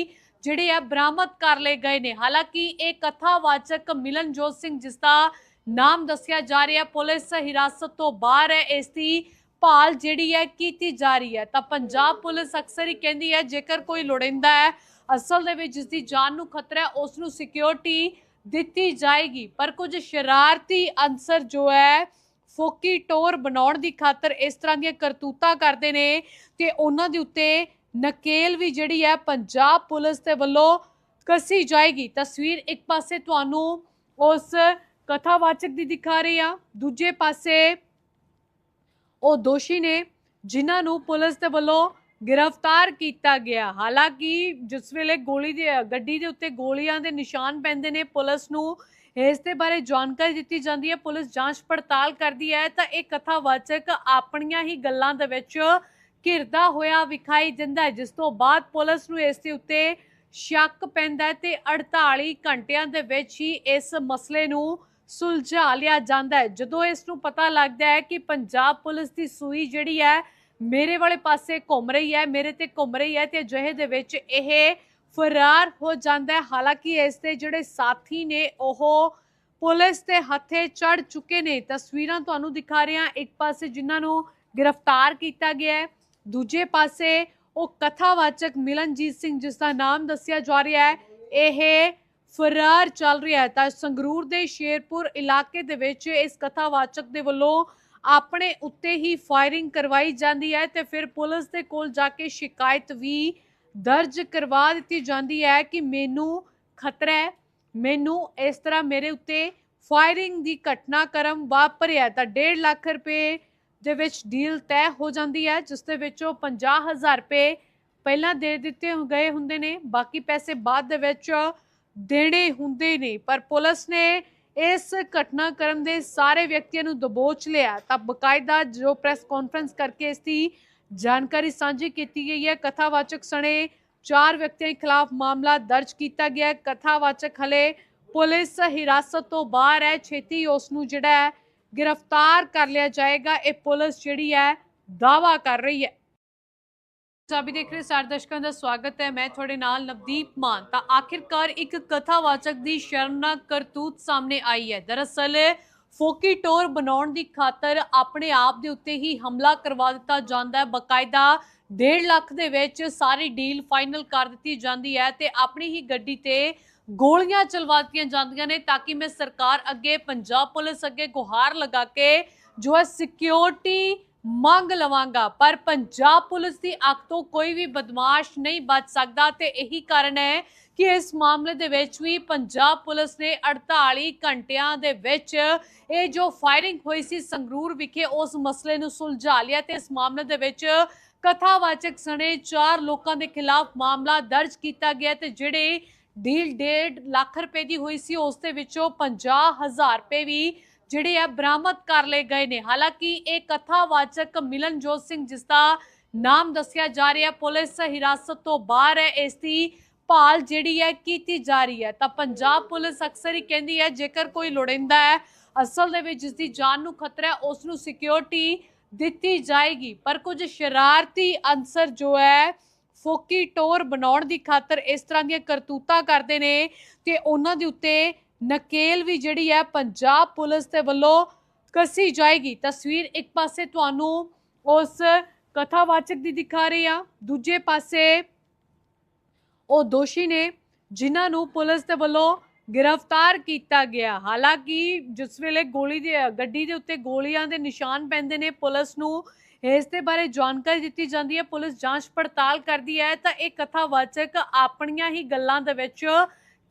ਜਿਹੜੇ ਆ ਬਰਾਮਦ ਕਰ ਲਏ ਗਏ ਨੇ। ਹਾਲਾਂਕਿ ਇਹ ਕਥਾਵਾਚਕ ਮਿਲਨਜੋਤ ਸਿੰਘ ਜਿਸ ਦਾ ਨਾਮ ਦੱਸਿਆ ਜਾ ਰਿਹਾ, ਪੁਲਿਸ ਹਿਰਾਸਤ ਤੋਂ ਬਾਹਰ ਹੈ, ਇਸ ਦੀ ਭਾਲ ਜਿਹੜੀ ਹੈ ਕੀਤੀ ਜਾ ਰਹੀ ਹੈ। ਤਾਂ ਪੰਜਾਬ ਪੁਲਿਸ ਅਕਸਰ ਹੀ ਕਹਿੰਦੀ ਹੈ, ਜੇਕਰ ਕੋਈ ਲੋੜਿੰਦਾ ਹੈ, ਅਸਲ ਦੇ ਵਿੱਚ ਜਿਸ ਦੀ ਜਾਨ ਨੂੰ ਖਤਰਾ ਹੈ ਉਸ ਨੂੰ ਸਿਕਿਉਰਿਟੀ ਦਿੱਤੀ ਜਾਏਗੀ। ਪਰ ਕੁਝ ਸ਼ਰਾਰਤੀ ਅਨਸਰ ਜੋ ਹੈ ਫੋਕੀ ਟੋਰ ਬਣਾਉਣ ਦੀ ਖਾਤਰ ਇਸ ਤਰ੍ਹਾਂ ਦੀਆਂ ਕਰਤੂਤਾਂ ਕਰਦੇ ਨੇ ਤੇ ਉਹਨਾਂ ਦੇ ਉੱਤੇ ਨਕੇਲ ਵੀ ਜਿਹੜੀ ਹੈ ਪੰਜਾਬ ਪੁਲਿਸ ਦੇ ਵੱਲੋਂ ਕਸੀ ਜਾਏਗੀ। ਤਸਵੀਰ ਇੱਕ ਪਾਸੇ ਤੁਹਾਨੂੰ ਉਸ ਕਥਾਵਾਚਕ ਦੀ ਦਿਖਾ ਰਹੀ ਆ ਦੂਜੇ ਪਾਸੇ ਉਹ ਦੋਸ਼ੀ ਨੇ ਜਿਨ੍ਹਾਂ ਨੂੰ ਪੁਲਿਸ ਦੇ ਵੱਲੋਂ ਗ੍ਰਿਫਤਾਰ ਕੀਤਾ ਗਿਆ। ਹਾਲਾਂਕਿ ਜਿਸ ਵੇਲੇ ਗੋਲੀ ਦੀ, ਗੱਡੀ ਦੇ ਉੱਤੇ ਗੋਲੀਆਂ ਦੇ ਨਿਸ਼ਾਨ ਪੈਂਦੇ ਨੇ, ਪੁਲਿਸ ਨੂੰ ਇਸ ਦੇ ਬਾਰੇ ਜਾਣਕਾਰੀ ਦਿੱਤੀ ਜਾਂਦੀ ਹੈ। ਪੁਲਿਸ ਜਾਂਚ ਪੜਤਾਲ ਕਰਦੀ ਹੈ ਤਾਂ ਇਹ ਕਥਾਵਾਚਕ ਆਪਣੀਆਂ ਹੀ ਗੱਲਾਂ ਦੇ ਵਿੱਚ ਘਿਰਦਾ ਹੋਇਆ ਵਿਖਾਈ ਦਿੰਦਾ ਹੈ, ਜਿਸ ਤੋਂ ਬਾਅਦ ਪੁਲਿਸ ਨੂੰ ਇਸ ਦੇ ਉੱਤੇ ਸ਼ੱਕ ਪੈਂਦਾ ਹੈ ਤੇ 48 ਘੰਟਿਆਂ ਦੇ ਵਿੱਚ ਹੀ ਇਸ ਮਸਲੇ ਨੂੰ ਸੁਲਝਾ ਲਿਆ ਜਾਂਦਾ ਹੈ। ਜਦੋਂ ਇਸ ਨੂੰ ਪਤਾ ਲੱਗਦਾ ਹੈ ਕਿ ਪੰਜਾਬ ਪੁਲਿਸ ਦੀ ਸੂਈ ਜਿਹੜੀ ਹੈ, ਮੇਰੇ ਵਾਲੇ ਪਾਸੇ ਘੁੰਮ ਰਹੀ ਹੈ, ਮੇਰੇ ਤੇ ਘੁੰਮ ਰਹੀ ਹੈ ਤੇ ਅਜਿਹੇ ਦੇ ਵਿੱਚ ਇਹ ਫਰਾਰ ਹੋ ਜਾਂਦਾ ਹੈ। ਹਾਲਾਂਕਿ ਇਸ ਦੇ ਜਿਹੜੇ ਸਾਥੀ ਨੇ, ਉਹ ਪੁਲਿਸ ਦੇ ਹੱਥੇ ਚੜ ਚੁੱਕੇ ਨੇ। ਤਸਵੀਰਾਂ ਤੁਹਾਨੂੰ ਦਿਖਾ ਰਹੇ ਹਾਂ। ਇੱਕ ਪਾਸੇ ਜਿਨ੍ਹਾਂ ਨੂੰ ਗ੍ਰਿਫਤਾਰ ਕੀਤਾ ਗਿਆ ਹੈ, ਦੂਜੇ ਪਾਸੇ ਉਹ ਕਥਾਵਾਚਕ ਮਿਲਨਜੀਤ ਸਿੰਘ, ਜਿਸ ਦਾ ਨਾਮ ਦੱਸਿਆ ਜਾ ਰਿਹਾ ਹੈ, ਇਹ ਫਰਾਰ ਚੱਲ ਰਿਹਾ ਹੈ। ਤਾਂ ਸੰਗਰੂਰ ਦੇ ਸ਼ੇਰਪੁਰ ਇਲਾਕੇ ਦੇ ਵਿੱਚ ਇਸ ਕਥਾਵਾਚਕ ਦੇ ਵੱਲੋਂ ਆਪਣੇ ਉੱਤੇ ਹੀ ਫਾਇਰਿੰਗ ਕਰਵਾਈ ਜਾਂਦੀ ਹੈ ਤੇ ਫਿਰ ਪੁਲਿਸ ਦੇ ਕੋਲ ਜਾ ਕੇ ਸ਼ਿਕਾਇਤ ਵੀ ਦਰਜ ਕਰਵਾ ਦਿੱਤੀ ਜਾਂਦੀ ਹੈ ਕਿ ਮੈਨੂੰ ਖਤਰਾ ਹੈ। ਮੈਨੂੰ ਇਸ ਤਰ੍ਹਾਂ ਮੇਰੇ ਉੱਤੇ ਫਾਇਰਿੰਗ ਦੀ ਘਟਨਾਕ੍ਰਮ ਵਾਪਰਿਆ ਤਾਂ 1.5 ਲੱਖ ਰੁਪਏ ਦੇ ਵਿੱਚ ਡੀਲ ਤੈਅ ਹੋ ਜਾਂਦੀ ਹੈ, ਜਿਸ ਦੇ ਵਿੱਚੋਂ 50000 ਰੁਪਏ ਪਹਿਲਾਂ ਦੇ ਦਿੱਤੇ ਗਏ ਹੁੰਦੇ ਨੇ, ਬਾਕੀ ਪੈਸੇ ਬਾਅਦ ਦੇ ਵਿੱਚ ਦੇਣੇ ਹੁੰਦੇ ਨੇ। ਪਰ ਪੁਲਿਸ ਨੇ ਇਸ ਘਟਨਾਕ੍ਰਮ ਦੇ ਸਾਰੇ ਵਿਅਕਤੀਆਂ ਨੂੰ ਦਬੋਚ ਲਿਆ। ਤਾਂ ਬਕਾਇਦਾ ਜੋ ਪ੍ਰੈਸ ਕਾਨਫਰੰਸ ਕਰਕੇ ਇਸ ਦੀ ਜਾਣਕਾਰੀ ਸਾਂਝੀ ਕੀਤੀ ਗਈ ਹੈ। ਕਥਾਵਾਚਕ ਸਣੇ ਚਾਰ ਵਿਅਕਤੀਆਂ ਖਿਲਾਫ ਮਾਮਲਾ ਦਰਜ ਕੀਤਾ ਗਿਆ ਕਥਾਵਾਚਕ ਹਲੇ ਪੁਲਿਸ ਹਿਰਾਸਤ ਤੋਂ ਬਾਹਰ ਹੈ। ਛੇਤੀ ਉਸ ਨੂੰ ਜਿਹੜਾ ਹੈ, ਗ੍ਰਿਫਤਾਰ ਕਰ ਲਿਆ ਜਾਏਗਾ। ਇਹ ਪੁਲਿਸ ਜਿਹੜੀ ਹੈ ਦਾਵਾ ਕਰ ਰਹੀ ਹੈ। ਪੰਜਾਬੀ ਦੇਖ ਰਹੇ ਸਾਰੇ ਦਰਸ਼ਕਾਂ ਦਾ ਸਵਾਗਤ ਹੈ। ਮੈਂ ਤੁਹਾਡੇ ਨਾਲ ਨਵਦੀਪ ਮਾਨ। ਤਾਂ ਆਖਿਰਕਾਰ ਇੱਕ ਕਥਾਵਾਚਕ ਦੀ ਸ਼ਰਮਨਾਕ ਕਰਤੂਤ ਸਾਹਮਣੇ ਆਈ ਹੈ। ਦਰਅਸਲ ਫੋਕੀ ਟੋਰ ਬਣਾਉਣ ਦੀ ਖਾਤਰ ਆਪਣੇ ਆਪ ਦੇ ਉੱਤੇ ਹੀ ਹਮਲਾ ਕਰਵਾ ਦਿੱਤਾ ਜਾਂਦਾ ਹੈ। ਬਕਾਇਦਾ 1.5 ਲੱਖ ਦੇ ਵਿੱਚ ਸਾਰੀ ਡੀਲ ਫਾਈਨਲ ਕਰ ਦਿੱਤੀ ਜਾਂਦੀ ਹੈ ਤੇ ਆਪਣੀ ਹੀ ਗੱਡੀ ਤੇ ਗੋਲੀਆਂ ਚਲਵਾ ਦਿੱਤੀਆਂ ਜਾਂਦੀਆਂ ਨੇ ਤਾਂ ਕਿ ਮੈਂ ਸਰਕਾਰ ਅੱਗੇ, ਪੰਜਾਬ ਪੁਲਿਸ ਅੱਗੇ ਗੁਹਾਰ ਲਗਾ ਕੇ ਜੋ ਹੈ ਸਿਕਿਉਰਿਟੀ ਮੰਗ ਲਵਾਂਗਾ। ਪਰ ਪੰਜਾਬ ਪੁਲਿਸ ਦੀ ਅੱਖ ਤੋਂ ਕੋਈ ਵੀ ਬਦਮਾਸ਼ ਨਹੀਂ ਬਚ ਸਕਦਾ ਤੇ ਇਹੀ ਕਾਰਨ ਹੈ ਕਿ ਇਸ ਮਾਮਲੇ ਦੇ ਵਿੱਚ ਵੀ ਪੰਜਾਬ ਪੁਲਿਸ ਨੇ 48 ਘੰਟਿਆਂ ਦੇ ਵਿੱਚ ਇਹ ਜੋ ਫਾਇਰਿੰਗ ਹੋਈ ਸੀ ਸੰਗਰੂਰ ਵਿਖੇ, ਉਸ ਮਸਲੇ ਨੂੰ ਸੁਲਝਾ ਲਿਆ ਤੇ ਇਸ ਮਾਮਲੇ ਦੇ ਵਿੱਚ ਕਥਾਵਾਚਕ ਸਣੇ ਚਾਰ ਲੋਕਾਂ ਦੇ ਖਿਲਾਫ ਮਾਮਲਾ ਦਰਜ ਕੀਤਾ ਗਿਆ ਤੇ ਜਿਹੜੇ ਡੀਲ 1.5 ਲੱਖ ਰੁਪਏ ਦੀ ਹੋਈ ਸੀ, ਉਸ ਦੇ ਵਿੱਚੋਂ 50000 ਰੁਪਏ ਵੀ ਜਿਹੜੇ ਆ ਬਰਾਮਦ ਕਰ ਲਏ ਗਏ ਨੇ। ਹਾਲਾਂਕਿ ਇਹ ਕਥਾਵਾਚਕ ਮਿਲਨਜੋਤ ਸਿੰਘ ਜਿਸ ਦਾ ਨਾਮ ਦੱਸਿਆ ਜਾ ਰਿਹਾ, ਪੁਲਿਸ ਹਿਰਾਸਤ ਤੋਂ ਬਾਹਰ ਹੈ, ਇਸ ਦੀ ਭਾਲ ਜਿਹੜੀ ਹੈ ਕੀਤੀ ਜਾ ਰਹੀ ਹੈ। ਤਾਂ ਪੰਜਾਬ ਪੁਲਿਸ ਅਕਸਰ ਹੀ ਕਹਿੰਦੀ ਹੈ, ਜੇਕਰ ਕੋਈ ਲੋੜਿੰਦਾ ਹੈ, ਅਸਲ ਦੇ ਵਿੱਚ ਜਿਸ ਦੀ ਜਾਨ ਨੂੰ ਖਤਰਾ ਹੈ ਉਸ ਨੂੰ ਸਿਕਿਉਰਿਟੀ ਦਿੱਤੀ ਜਾਏਗੀ। ਪਰ ਕੁਝ ਸ਼ਰਾਰਤੀ ਅਨਸਰ ਜੋ ਹੈ, ਫੋਕੀ ਟੋਰ ਬਣਾਉਣ ਦੀ ਖਾਤਰ ਇਸ ਤਰ੍ਹਾਂ ਦੀਆਂ ਕਰਤੂਤਾਂ ਕਰਦੇ ਨੇ ਤੇ ਉਹਨਾਂ ਦੇ ਉੱਤੇ ਨਕੇਲ ਵੀ ਜਿਹੜੀ ਹੈ, ਪੰਜਾਬ ਪੁਲਿਸ ਦੇ ਵੱਲੋਂ ਕੱਸੀ ਜਾਏਗੀ। ਤਸਵੀਰ ਇੱਕ ਪਾਸੇ ਤੁਹਾਨੂੰ ਉਸ ਕਥਾਵਾਚਕ ਦੀ ਦਿਖਾ ਰਹੀ ਆ ਦੂਜੇ ਪਾਸੇ ਉਹ ਦੋਸ਼ੀ ਨੇ ਜਿਨ੍ਹਾਂ ਨੂੰ ਪੁਲਿਸ ਦੇ ਵੱਲੋਂ ਗ੍ਰਿਫਤਾਰ ਕੀਤਾ ਗਿਆ। ਹਾਲਾਂਕਿ ਜਿਸ ਵੇਲੇ ਗੋਲੀ ਦੇ, ਗੱਡੀ ਦੇ ਉੱਤੇ ਗੋਲੀਆਂ ਦੇ ਨਿਸ਼ਾਨ ਪੈਂਦੇ ਨੇ, ਪੁਲਿਸ ਨੂੰ ਇਸ ਦੇ ਬਾਰੇ ਜਾਣਕਾਰੀ ਦਿੱਤੀ ਜਾਂਦੀ ਹੈ। ਪੁਲਿਸ ਜਾਂਚ ਪੜਤਾਲ ਕਰਦੀ ਹੈ ਤਾਂ ਇਹ ਕਥਾਵਾਚਕ ਆਪਣੀਆਂ ਹੀ ਗੱਲਾਂ ਦੇ ਵਿੱਚ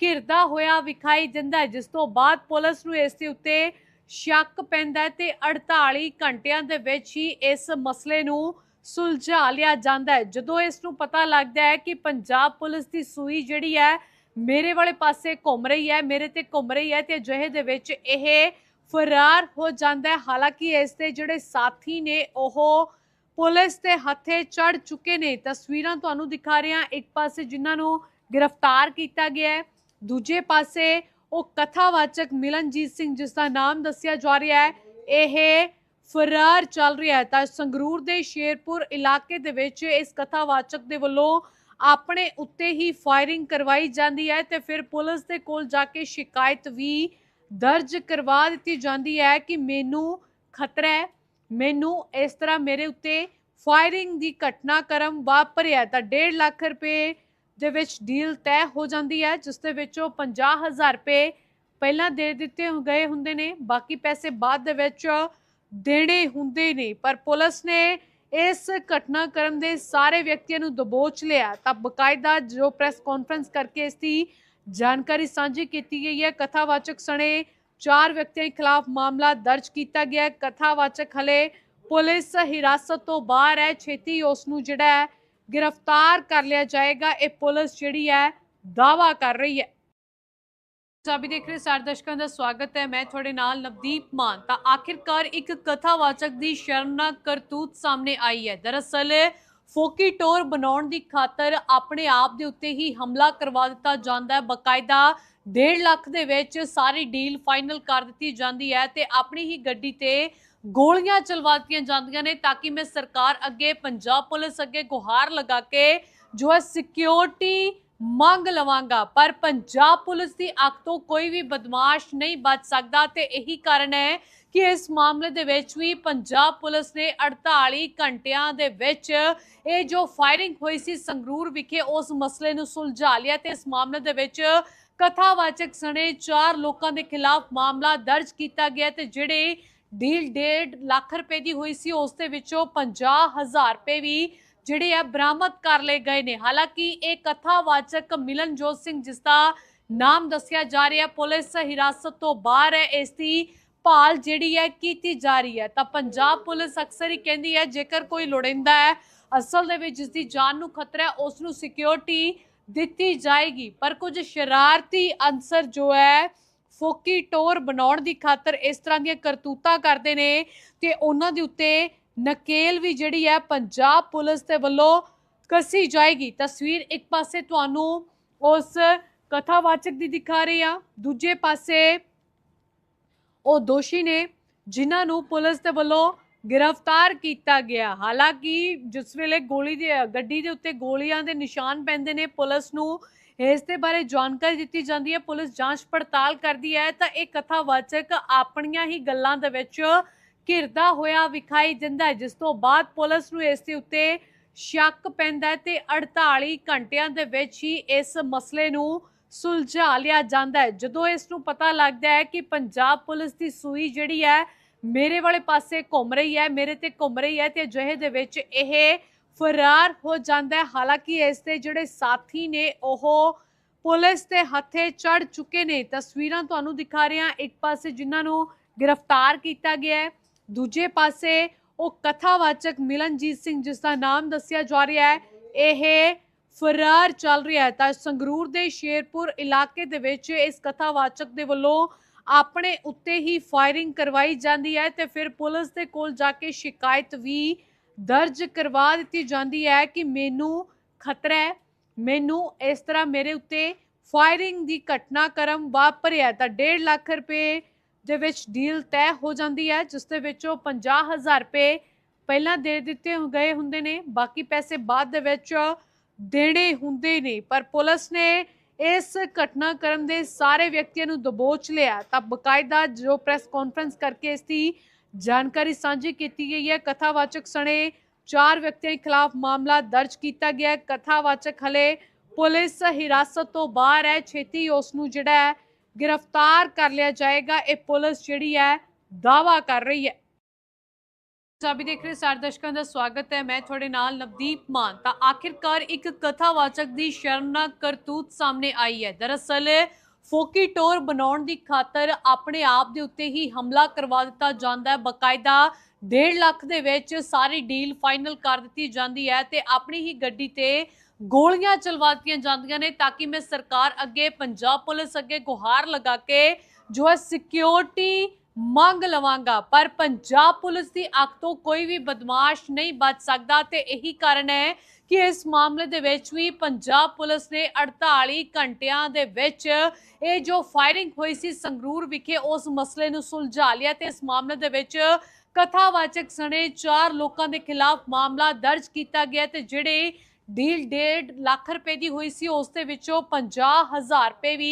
ਘਿਰਦਾ ਹੋਇਆ ਵਿਖਾਈ ਦਿੰਦਾ ਜਿਸ ਤੋਂ ਬਾਅਦ ਪੁਲਿਸ ਨੂੰ ਇਸ ਦੇ ਉੱਤੇ ਸ਼ੱਕ ਪੈਂਦਾ ਹੈ ਤੇ 48 ਘੰਟਿਆਂ ਦੇ ਵਿੱਚ ਹੀ ਇਸ ਮਸਲੇ ਨੂੰ ਸੁਲਝਾ ਲਿਆ ਜਾਂਦਾ ਹੈ। ਜਦੋਂ ਇਸ ਨੂੰ ਪਤਾ ਲੱਗਦਾ ਹੈ ਕਿ ਪੰਜਾਬ ਪੁਲਿਸ ਦੀ ਸੂਈ ਜਿਹੜੀ ਹੈ, ਮੇਰੇ ਵਾਲੇ ਪਾਸੇ ਘੁੰਮ ਰਹੀ ਹੈ, ਮੇਰੇ ਤੇ ਘੁੰਮ ਰਹੀ ਹੈ ਤੇ ਅਜਿਹੇ ਦੇ ਵਿੱਚ ਇਹ ਫਰਾਰ ਹੋ ਜਾਂਦਾ ਹੈ। ਹਾਲਾਂਕਿ ਇਸ ਦੇ ਜਿਹੜੇ ਸਾਥੀ ਨੇ, ਉਹ ਪੁਲਿਸ ਦੇ ਹੱਥੇ ਚੜ ਚੁੱਕੇ ਨੇ। ਤਸਵੀਰਾਂ ਤੁਹਾਨੂੰ ਦਿਖਾ ਰਹੇ। ਹਾਂ ਇੱਕ ਪਾਸੇ ਜਿਨ੍ਹਾਂ ਨੂੰ ਗ੍ਰਿਫਤਾਰ ਕੀਤਾ ਗਿਆ ਹੈ, ਦੂਜੇ ਪਾਸੇ ਉਹ ਕਥਾਵਾਚਕ ਮਿਲਨਜੀਤ ਸਿੰਘ ਜਿਸ ਦਾ ਨਾਮ ਦੱਸਿਆ ਜਾ ਰਿਹਾ ਹੈ, ਇਹ ਫਰਾਰ ਚੱਲ ਰਿਹਾ ਹੈ। ਤਾਂ ਸੰਗਰੂਰ ਦੇ ਸ਼ੇਰਪੁਰ ਇਲਾਕੇ ਦੇ ਵਿੱਚ ਇਸ ਕਥਾਵਾਚਕ ਦੇ ਵੱਲੋਂ ਆਪਣੇ ਉੱਤੇ ਹੀ ਫਾਇਰਿੰਗ ਕਰਵਾਈ ਜਾਂਦੀ ਹੈ ਤੇ ਫਿਰ ਪੁਲਿਸ ਦੇ ਕੋਲ ਜਾ ਕੇ ਸ਼ਿਕਾਇਤ ਵੀ ਦਰਜ ਕਰਵਾ ਦਿੱਤੀ ਜਾਂਦੀ ਹੈ ਕਿ ਮੈਨੂੰ ਖਤਰਾ ਹੈ, ਮੈਨੂੰ ਇਸ ਤਰ੍ਹਾਂ ਮੇਰੇ ਉੱਤੇ ਫਾਇਰਿੰਗ ਦੀ ਘਟਨਾਕ੍ਰਮ ਵਾਪਰਿਆ ਤਾਂ 1.5 ਲੱਖ ਰੁਪਏ ਦੇ ਵਿੱਚ ਡੀਲ ਤੈਅ ਹੋ ਜਾਂਦੀ ਹੈ, ਜਿਸ ਦੇ ਵਿੱਚੋਂ 50000 ਰੁਪਏ ਪਹਿਲਾਂ ਦੇ ਦਿੱਤੇ ਗਏ ਹੁੰਦੇ ਨੇ, ਬਾਕੀ ਪੈਸੇ ਬਾਅਦ ਦੇ ਵਿੱਚ ਦੇਣੇ ਹੁੰਦੇ ਨੇ, ਪਰ ਪੁਲਿਸ ਨੇ ਇਸ ਘਟਨਾਕ੍ਰਮ ਦੇ ਸਾਰੇ ਵਿਅਕਤੀਆਂ ਨੂੰ ਦਬੋਚ ਲਿਆ। ਤਾਂ ਬਕਾਇਦਾ ਜੋ ਪ੍ਰੈਸ ਕਾਨਫਰੰਸ ਕਰਕੇ ਇਸ ਦੀ ਜਾਣਕਾਰੀ ਸਾਂਝੀ ਕੀਤੀ ਗਈ ਹੈ, ਕਥਾਵਾਚਕ ਸਣੇ ਚਾਰ ਵਿਅਕਤੀਆਂ ਖਿਲਾਫ ਮਾਮਲਾ ਦਰਜ ਕੀਤਾ ਗਿਆ ਹੈ। ਕਥਾਵਾਚਕ ਹਲੇ ਪੁਲਿਸ ਹਿਰਾਸਤ ਤੋਂ ਬਾਹਰ ਹੈ, ਛੇਤੀ ਉਸ ਨੂੰ ਜਿਹੜਾ ਹੈ ਗ੍ਰਿਫਤਾਰ ਕਰ ਲਿਆ ਜਾਏਗਾ। ਇਹ ਪੁਲਿਸ ਜਿਹੜੀ ਹੈ ਦਾਵਾ ਕਰ ਰਹੀ ਹੈ। ਪੰਜਾਬੀ ਦੇਖ ਰਹੇ ਸਾਰੇ ਦਰਸ਼ਕਾਂ ਦਾ ਸਵਾਗਤ ਹੈ। ਮੈਂ ਤੁਹਾਡੇ ਨਾਲ ਨਵਦੀਪ ਮਾਨ। ਤਾਂ ਆਖਿਰਕਾਰ ਇੱਕ ਕਥਾਵਾਚਕ ਦੀ ਸ਼ਰਮਨਾਕ ਕਰਤੂਤ ਸਾਹਮਣੇ ਆਈ ਹੈ। ਦਰਅਸਲ ਫੋਕੀ ਟੋਰ ਬਣਾਉਣ ਦੀ ਖਾਤਰ ਆਪਣੇ ਆਪ ਦੇ ਉੱਤੇ ਹੀ ਹਮਲਾ ਕਰਵਾ ਦਿੱਤਾ ਜਾਂਦਾ ਹੈ। ਬਕਾਇਦਾ 1.5 ਲੱਖ ਦੇ ਵਿੱਚ ਸਾਰੀ ਡੀਲ ਫਾਈਨਲ ਕਰ ਦਿੱਤੀ ਜਾਂਦੀ ਹੈ ਤੇ ਆਪਣੀ ਹੀ ਗੱਡੀ ਤੇ ਗੋਲੀਆਂ ਚਲਵਾ ਦਿੱਤੀਆਂ ਜਾਂਦੀਆਂ ਨੇ ਤਾਂ ਕਿ ਮੈਂ ਸਰਕਾਰ ਅੱਗੇ, ਪੰਜਾਬ ਪੁਲਿਸ ਅੱਗੇ ਗੁਹਾਰ ਲਗਾ ਕੇ ਜੋ ਹੈ ਸਿਕਿਉਰਿਟੀ ਮੰਗ ਲਵਾਂਗਾ, ਪਰ ਪੰਜਾਬ ਪੁਲਿਸ ਦੀ ਅੱਖ ਤੋਂ ਕੋਈ ਵੀ ਬਦਮਾਸ਼ ਨਹੀਂ ਬਚ ਸਕਦਾ ਤੇ ਇਹੀ ਕਾਰਨ ਹੈ ਕਿ ਇਸ ਮਾਮਲੇ ਦੇ ਵਿੱਚ ਵੀ ਪੰਜਾਬ ਪੁਲਿਸ ਨੇ 48 ਘੰਟਿਆਂ ਦੇ ਵਿੱਚ ਇਹ ਜੋ ਫਾਇਰਿੰਗ ਹੋਈ ਸੀ ਸੰਗਰੂਰ ਵਿਖੇ, ਉਸ ਮਸਲੇ ਨੂੰ ਸੁਲਝਾ ਲਿਆ ਤੇ ਇਸ ਮਾਮਲੇ ਦੇ ਵਿੱਚ ਕਥਾਵਾਚਕ ਸਣੇ ਚਾਰ ਲੋਕਾਂ ਦੇ ਖਿਲਾਫ ਮਾਮਲਾ ਦਰਜ ਕੀਤਾ ਗਿਆ ਤੇ ਜਿਹੜੇ ਡੀਲ 1.5 ਲੱਖ ਰੁਪਏ ਦੀ ਹੋਈ ਸੀ, ਉਸ ਦੇ ਵਿੱਚੋਂ 50000 ਰੁਪਏ ਵੀ ਜਿਹੜੇ ਆ ਬਰਾਮਦ ਕਰ ਲਏ ਗਏ ਨੇ। ਹਾਲਾਂਕਿ ਇਹ ਕਥਾਵਾਚਕ ਮਿਲਨਜੋਤ ਸਿੰਘ ਜਿਸ ਦਾ ਨਾਮ ਦੱਸਿਆ ਜਾ ਰਿਹਾ, ਪੁਲਿਸ ਹਿਰਾਸਤ ਤੋਂ ਬਾਹਰ ਹੈ, ਇਸ ਦੀ ਭਾਲ ਜਿਹੜੀ ਹੈ ਕੀਤੀ ਜਾ ਰਹੀ ਹੈ। ਤਾਂ ਪੰਜਾਬ ਪੁਲਿਸ ਅਕਸਰ ਹੀ ਕਹਿੰਦੀ ਹੈ, ਜੇਕਰ ਕੋਈ ਲੋੜਿੰਦਾ ਹੈ, ਅਸਲ ਦੇ ਵਿੱਚ ਜਿਸ ਦੀ ਜਾਨ ਨੂੰ ਖਤਰਾ ਹੈ ਉਸ ਨੂੰ ਸਿਕਿਉਰਿਟੀ ਦਿੱਤੀ ਜਾਏਗੀ। ਪਰ ਕੁਝ ਸ਼ਰਾਰਤੀ ਅਨਸਰ ਜੋ ਹੈ, ਫੋਕੀ ਟੋਰ ਬਣਾਉਣ ਦੀ ਖਾਤਰ ਇਸ ਤਰ੍ਹਾਂ ਦੀਆਂ ਕਰਤੂਤਾਂ ਕਰਦੇ ਨੇ ਤੇ ਉਹਨਾਂ ਦੇ ਉੱਤੇ ਨਕੇਲ ਵੀ ਜਿਹੜੀ ਹੈ ਪੰਜਾਬ ਪੁਲਿਸ ਦੇ ਵੱਲੋਂ ਕਸੀ ਜਾਏਗੀ। ਤਸਵੀਰ ਇੱਕ ਪਾਸੇ ਤੁਹਾਨੂੰ ਉਸ ਕਥਾਵਾਚਕ ਦੀ ਦਿਖਾ ਰਹੀ ਆ ਦੂਜੇ ਪਾਸੇ ਉਹ ਦੋਸ਼ੀ ਨੇ ਜਿਨ੍ਹਾਂ ਨੂੰ ਪੁਲਿਸ ਦੇ ਵੱਲੋਂ ਗ੍ਰਿਫਤਾਰ ਕੀਤਾ ਗਿਆ। ਹਾਲਾਂਕਿ ਜਿਸ ਵੇਲੇ ਗੋਲੀ ਦੇ, ਗੱਡੀ ਦੇ ਉੱਤੇ ਗੋਲੀਆਂ ਦੇ ਨਿਸ਼ਾਨ ਪੈਂਦੇ ਨੇ, ਪੁਲਿਸ ਨੂੰ ਇਸ ਦੇ ਬਾਰੇ ਜਾਣਕਾਰੀ ਦਿੱਤੀ ਜਾਂਦੀ ਹੈ। ਪੁਲਿਸ ਜਾਂਚ ਪੜਤਾਲ ਕਰਦੀ ਹੈ ਤਾਂ ਇਹ ਕਥਾਵਾਚਕ ਆਪਣੀਆਂ ਹੀ ਗੱਲਾਂ ਦੇ ਵਿੱਚ ਘਿਰਦਾ ਹੋਇਆ ਵਿਖਾਈ ਦਿੰਦਾ ਜਿਸ ਤੋਂ ਬਾਅਦ ਪੁਲਿਸ ਨੂੰ ਇਸ ਦੇ ਉੱਤੇ ਸ਼ੱਕ ਪੈਂਦਾ ਹੈ ਤੇ 48 ਘੰਟਿਆਂ ਦੇ ਵਿੱਚ ਹੀ ਇਸ ਮਸਲੇ ਨੂੰ ਸੁਲਝਾ ਲਿਆ ਜਾਂਦਾ ਹੈ। ਜਦੋਂ ਇਸ ਨੂੰ ਪਤਾ ਲੱਗਦਾ ਹੈ ਕਿ ਪੰਜਾਬ ਪੁਲਿਸ ਦੀ ਸੂਈ ਜਿਹੜੀ ਹੈ, ਮੇਰੇ ਵਾਲੇ ਪਾਸੇ ਘੁੰਮ ਰਹੀ ਹੈ, ਮੇਰੇ ਤੇ ਘੁੰਮ ਰਹੀ ਹੈ ਤੇ ਅਜਿਹੇ ਦੇ ਵਿੱਚ ਇਹ ਫਰਾਰ ਹੋ ਜਾਂਦਾ ਹੈ। ਹਾਲਾਂਕਿ ਇਸ ਦੇ ਜਿਹੜੇ ਸਾਥੀ ਨੇ, ਉਹ ਪੁਲਿਸ ਦੇ ਹੱਥੇ ਚੜ ਚੁੱਕੇ ਨੇ। ਤਸਵੀਰਾਂ ਤੁਹਾਨੂੰ ਦਿਖਾ ਰਹੇ ਹਾਂ। ਇੱਕ ਪਾਸੇ ਜਿਨ੍ਹਾਂ ਨੂੰ ਗ੍ਰਿਫਤਾਰ ਕੀਤਾ ਗਿਆ ਹੈ ਦੂਜੇ ਪਾਸੇ ਉਹ ਕਥਾਵਾਚਕ ਮਿਲਨਜੀਤ ਸਿੰਘ, ਜਿਸ ਦਾ ਨਾਮ ਦੱਸਿਆ ਜਾ ਰਿਹਾ ਹੈ, ਇਹ ਫਰਾਰ ਚੱਲ ਰਿਹਾ ਹੈ। ਤਾਂ ਸੰਗਰੂਰ ਦੇ ਸ਼ੇਰਪੁਰ ਇਲਾਕੇ ਦੇ ਵਿੱਚ ਇਸ ਕਥਾਵਾਚਕ ਦੇ ਵੱਲੋਂ ਆਪਣੇ ਉੱਤੇ ਹੀ ਫਾਇਰਿੰਗ ਕਰਵਾਈ ਜਾਂਦੀ ਹੈ ਤੇ ਫਿਰ ਪੁਲਿਸ ਦੇ ਕੋਲ ਜਾ ਕੇ ਸ਼ਿਕਾਇਤ ਵੀ ਦਰਜ ਕਰਵਾ ਦਿੱਤੀ ਜਾਂਦੀ ਹੈ ਕਿ ਮੈਨੂੰ ਖਤਰਾ ਹੈ, ਮੈਨੂੰ ਇਸ ਤਰ੍ਹਾਂ ਮੇਰੇ ਉੱਤੇ ਫਾਇਰਿੰਗ ਦੀ ਘਟਨਾਕ੍ਰਮ ਵਾਪਰਿਆ ਤਾਂ 1.5 ਲੱਖ ਰੁਪਏ ਦੇ ਵਿੱਚ ਡੀਲ ਤੈਅ ਹੋ ਜਾਂਦੀ ਹੈ, ਜਿਸ ਦੇ ਵਿੱਚੋਂ 50000 ਰੁਪਏ ਪਹਿਲਾਂ ਦੇ ਦਿੱਤੇ ਗਏ ਹੁੰਦੇ ਨੇ, ਬਾਕੀ ਪੈਸੇ ਬਾਅਦ ਦੇ ਵਿੱਚ ਦੇਣੇ ਹੁੰਦੇ ਨੇ। ਪਰ ਪੁਲਿਸ ਨੇ ਇਸ ਘਟਨਾਕ੍ਰਮ ਦੇ ਸਾਰੇ ਵਿਅਕਤੀਆਂ ਨੂੰ ਦਬੋਚ ਲਿਆ। ਤਾਂ ਬਕਾਇਦਾ ਜੋ ਪ੍ਰੈਸ ਕਾਨਫਰੰਸ ਕਰਕੇ ਇਸ ਦੀ ਜਾਣਕਾਰੀ ਸਾਂਝੀ ਕੀਤੀ ਗਈ ਹੈ, ਕਥਾਵਾਚਕ ਸਣੇ ਚਾਰ ਵਿਅਕਤੀਆਂ ਖਿਲਾਫ ਮਾਮਲਾ ਦਰਜ ਕੀਤਾ ਗਿਆ ਕਥਾਵਾਚਕ ਹਲੇ ਪੁਲਿਸ ਹਿਰਾਸਤ ਤੋਂ ਬਾਹਰ ਹੈ। ਛੇਤੀ ਉਸ ਨੂੰ ਜਿਹੜਾ ਗ੍ਰਿਫਤਾਰ ਕਰ ਲਿਆ ਜਾਏਗਾ। ਇਹ ਪੁਲਿਸ ਜਿਹੜੀ ਹੈ ਦਾਵਾ ਕਰ ਰਹੀ ਹੈ। ਸਾਬੀ ਦੇਖ ਰਹੇ ਸਾਰੇ ਦਰਸ਼ਕਾਂ ਦਾ ਸਵਾਗਤ ਹੈ। ਮੈਂ ਤੁਹਾਡੇ ਨਾਲ ਨਵਦੀਪ ਮਾਨ। ਤਾਂ ਆਖਿਰਕਾਰ ਇੱਕ ਕਥਾਵਾਚਕ ਦੀ ਸ਼ਰਮਨਾਕ ਕਰਤੂਤ ਸਾਹਮਣੇ ਆਈ ਹੈ। ਦਰਅਸਲ, ਫੋਕੀ ਟੋਰ ਬਣਾਉਣ ਦੀ ਖਾਤਰ ਆਪਣੇ ਆਪ ਦੇ ਉੱਤੇ ਹੀ ਹਮਲਾ ਕਰਵਾ ਦਿੱਤਾ ਜਾਂਦਾ ਹੈ। ਬਕਾਇਦਾ 1.5 ਲੱਖ ਦੇ ਵਿੱਚ ਸਾਰੀ ਡੀਲ ਫਾਈਨਲ ਕਰ ਦਿੱਤੀ ਜਾਂਦੀ ਹੈ ਤੇ ਆਪਣੀ ਹੀ ਗੱਡੀ ਤੇ ਗੋਲੀਆਂ ਚਲਵਾ ਦਿੱਤੀਆਂ ਜਾਂਦੀਆਂ ਨੇ ਤਾਂ ਕਿ ਮੈਂ ਸਰਕਾਰ ਅੱਗੇ, ਪੰਜਾਬ ਪੁਲਿਸ ਅੱਗੇ ਗੁਹਾਰ ਲਗਾ ਕੇ ਜੋ ਹੈ ਸਿਕਿਉਰਿਟੀ ਮੰਗ ਲਵਾਂਗਾ। ਪਰ ਪੰਜਾਬ ਪੁਲਿਸ ਦੀ ਅੱਖ ਤੋਂ ਕੋਈ ਵੀ ਬਦਮਾਸ਼ ਨਹੀਂ ਬਚ ਸਕਦਾ ਤੇ ਇਹੀ ਕਾਰਨ ਹੈ ਕਿ ਇਸ ਮਾਮਲੇ ਦੇ ਵਿੱਚ ਵੀ ਪੰਜਾਬ ਪੁਲਿਸ ਨੇ 48 ਘੰਟਿਆਂ ਦੇ ਵਿੱਚ ਇਹ ਜੋ ਫਾਇਰਿੰਗ ਹੋਈ ਸੀ ਸੰਗਰੂਰ ਵਿਖੇ, ਉਸ ਮਸਲੇ ਨੂੰ ਸੁਲਝਾ ਲਿਆ ਤੇ ਇਸ ਮਾਮਲੇ ਦੇ ਵਿੱਚ ਕਥਾਵਾਚਕ ਸਣੇ ਚਾਰ ਲੋਕਾਂ ਦੇ ਖਿਲਾਫ ਮਾਮਲਾ ਦਰਜ ਕੀਤਾ ਗਿਆ ਤੇ ਜਿਹੜੇ ਡੀਲ 1.5 ਲੱਖ ਰੁਪਏ ਦੀ ਹੋਈ ਸੀ। ਉਸ ਦੇ ਵਿੱਚੋਂ 50000 ਰੁਪਏ ਵੀ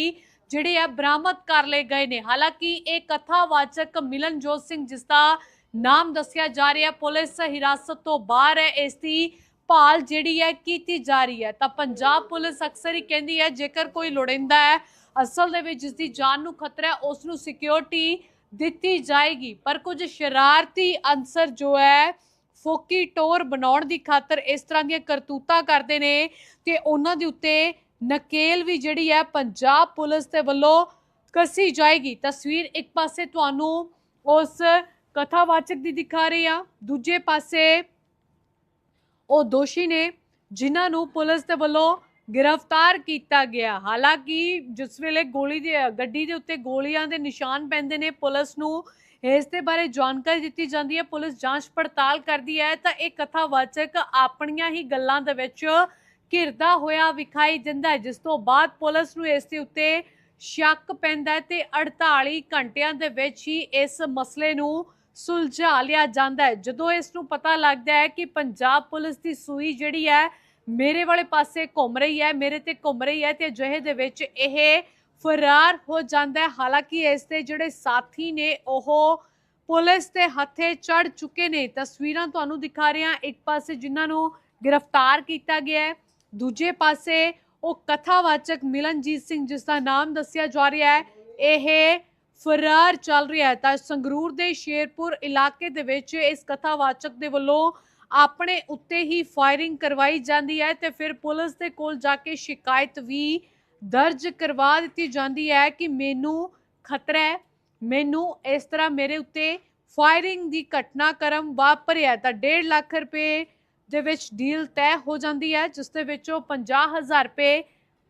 ਜਿਹੜੇ ਆ ਬਰਾਮਦ ਕਰ ਲਏ ਗਏ ਨੇ। ਹਾਲਾਂਕਿ ਇਹ ਕਥਾਵਾਚਕ ਮਿਲਨਜੋਤ ਸਿੰਘ ਜਿਸ ਦਾ ਨਾਮ ਦੱਸਿਆ ਜਾ ਰਿਹਾ, ਪੁਲਿਸ ਹਿਰਾਸਤ ਤੋਂ ਬਾਹਰ ਹੈ, ਇਸ ਦੀ ਭਾਲ ਜਿਹੜੀ ਹੈ ਕੀਤੀ ਜਾ ਰਹੀ ਹੈ। ਤਾਂ ਪੰਜਾਬ ਪੁਲਿਸ ਅਕਸਰ ਹੀ ਕਹਿੰਦੀ ਹੈ, ਜੇਕਰ ਕੋਈ ਲੋੜਿੰਦਾ ਹੈ, ਅਸਲ ਦੇ ਵਿੱਚ ਜਿਸ ਦੀ ਜਾਨ ਨੂੰ ਖਤਰਾ ਹੈ ਉਸ ਨੂੰ ਸਿਕਿਉਰਿਟੀ ਦਿੱਤੀ ਜਾਏਗੀ। ਪਰ ਕੁਝ ਸ਼ਰਾਰਤੀ ਅਨਸਰ ਜੋ ਹੈ ਫੋਕੀ ਟੋਰ ਬਣਾਉਣ ਦੀ ਖਾਤਰ ਇਸ ਤਰ੍ਹਾਂ ਦੀਆਂ ਕਰਤੂਤਾਂ ਕਰਦੇ ਨੇ ਤੇ ਉਹਨਾਂ ਦੇ ਉੱਤੇ ਨਕੇਲ ਵੀ ਜਿਹੜੀ ਹੈ ਪੰਜਾਬ ਪੁਲਿਸ ਦੇ ਵੱਲੋਂ ਕੱਸੀ ਜਾਏਗੀ। ਤਸਵੀਰ ਇੱਕ ਪਾਸੇ ਤੁਹਾਨੂੰ ਉਸ ਕਥਾਵਾਚਕ ਦੀ ਦਿਖਾ ਰਹੀ ਆ ਦੂਜੇ ਪਾਸੇ ਉਹ ਦੋਸ਼ੀ ਨੇ ਜਿਨ੍ਹਾਂ ਨੂੰ ਪੁਲਿਸ ਦੇ ਵੱਲੋਂ ਗ੍ਰਿਫਤਾਰ ਕੀਤਾ ਗਿਆ। ਹਾਲਾਂਕਿ ਜਿਸ ਵੇਲੇ ਗੋਲੀ ਦੀ, ਗੱਡੀ ਦੇ ਉੱਤੇ ਗੋਲੀਆਂ ਦੇ ਨਿਸ਼ਾਨ ਪੈਂਦੇ ਨੇ, ਪੁਲਿਸ ਨੂੰ ਇਸ ਦੇ ਬਾਰੇ ਜਾਣਕਾਰੀ ਦਿੱਤੀ ਜਾਂਦੀ ਹੈ। ਪੁਲਿਸ ਜਾਂਚ ਪੜਤਾਲ ਕਰਦੀ ਹੈ ਤਾਂ ਇਹ ਕਥਾਵਾਚਕ ਆਪਣੀਆਂ ਹੀ ਗੱਲਾਂ ਦੇ ਵਿੱਚ ਘਿਰਦਾ ਹੋਇਆ ਵਿਖਾਈ ਦਿੰਦਾ ਹੈ, ਜਿਸ ਤੋਂ ਬਾਅਦ ਪੁਲਿਸ ਨੂੰ ਇਸ ਦੇ ਉੱਤੇ ਸ਼ੱਕ ਪੈਂਦਾ ਹੈ ਤੇ 48 ਘੰਟਿਆਂ ਦੇ ਵਿੱਚ ਹੀ ਇਸ ਮਸਲੇ ਨੂੰ ਸੁਲਝਾ ਲਿਆ ਜਾਂਦਾ ਹੈ। ਜਦੋਂ ਇਸ ਨੂੰ ਪਤਾ ਲੱਗਦਾ ਹੈ ਕਿ ਪੰਜਾਬ ਪੁਲਿਸ ਦੀ ਸੂਈ ਜਿਹੜੀ ਹੈ, ਮੇਰੇ ਵਾਲੇ ਪਾਸੇ ਘੁੰਮ ਰਹੀ ਹੈ, ਮੇਰੇ ਤੇ ਘੁੰਮ ਰਹੀ ਹੈ ਤੇ ਅਜਿਹੇ ਦੇ ਵਿੱਚ ਇਹ ਫਰਾਰ ਹੋ ਜਾਂਦਾ ਹੈ। ਹਾਲਾਂਕਿ ਇਸ ਦੇ ਜਿਹੜੇ ਸਾਥੀ ਨੇ, ਉਹ ਪੁਲਿਸ ਦੇ ਹੱਥੇ ਚੜ ਚੁੱਕੇ ਨੇ। ਤਸਵੀਰਾਂ ਤੁਹਾਨੂੰ ਦਿਖਾ ਰਹੇ ਹਾਂ। ਇੱਕ ਪਾਸੇ ਜਿਨ੍ਹਾਂ ਨੂੰ ਗ੍ਰਿਫਤਾਰ ਕੀਤਾ ਗਿਆ ਹੈ, ਦੂਜੇ ਪਾਸੇ ਉਹ ਕਥਾਵਾਚਕ ਮਿਲਨਜੀਤ ਸਿੰਘ, ਜਿਸ ਦਾ ਨਾਮ ਦੱਸਿਆ ਜਾ ਰਿਹਾ ਹੈ, ਇਹ ਫਰਾਰ ਚੱਲ ਰਿਹਾ ਹੈ। ਤਾਂ ਸੰਗਰੂਰ ਦੇ ਸ਼ੇਰਪੁਰ ਇਲਾਕੇ ਦੇ ਵਿੱਚ ਇਸ ਕਥਾਵਾਚਕ ਦੇ ਵੱਲੋਂ ਆਪਣੇ ਉੱਤੇ ਹੀ ਫਾਇਰਿੰਗ ਕਰਵਾਈ ਜਾਂਦੀ ਹੈ ਤੇ ਫਿਰ ਪੁਲਿਸ ਦੇ ਕੋਲ ਜਾ ਕੇ ਸ਼ਿਕਾਇਤ ਵੀ ਦਰਜ ਕਰਵਾ ਦਿੱਤੀ ਜਾਂਦੀ ਹੈ ਕਿ ਮੈਨੂੰ ਖਤਰਾ ਹੈ। ਮੈਨੂੰ ਇਸ ਤਰ੍ਹਾਂ ਮੇਰੇ ਉੱਤੇ ਫਾਇਰਿੰਗ ਦੀ ਘਟਨਾਕ੍ਰਮ ਵਾਪਰਿਆ ਤਾਂ 1.5 ਲੱਖ ਰੁਪਏ ਦੇ ਵਿੱਚ ਡੀਲ ਤੈਅ ਹੋ ਜਾਂਦੀ ਹੈ, ਜਿਸ ਦੇ ਵਿੱਚੋਂ 50000 ਰੁਪਏ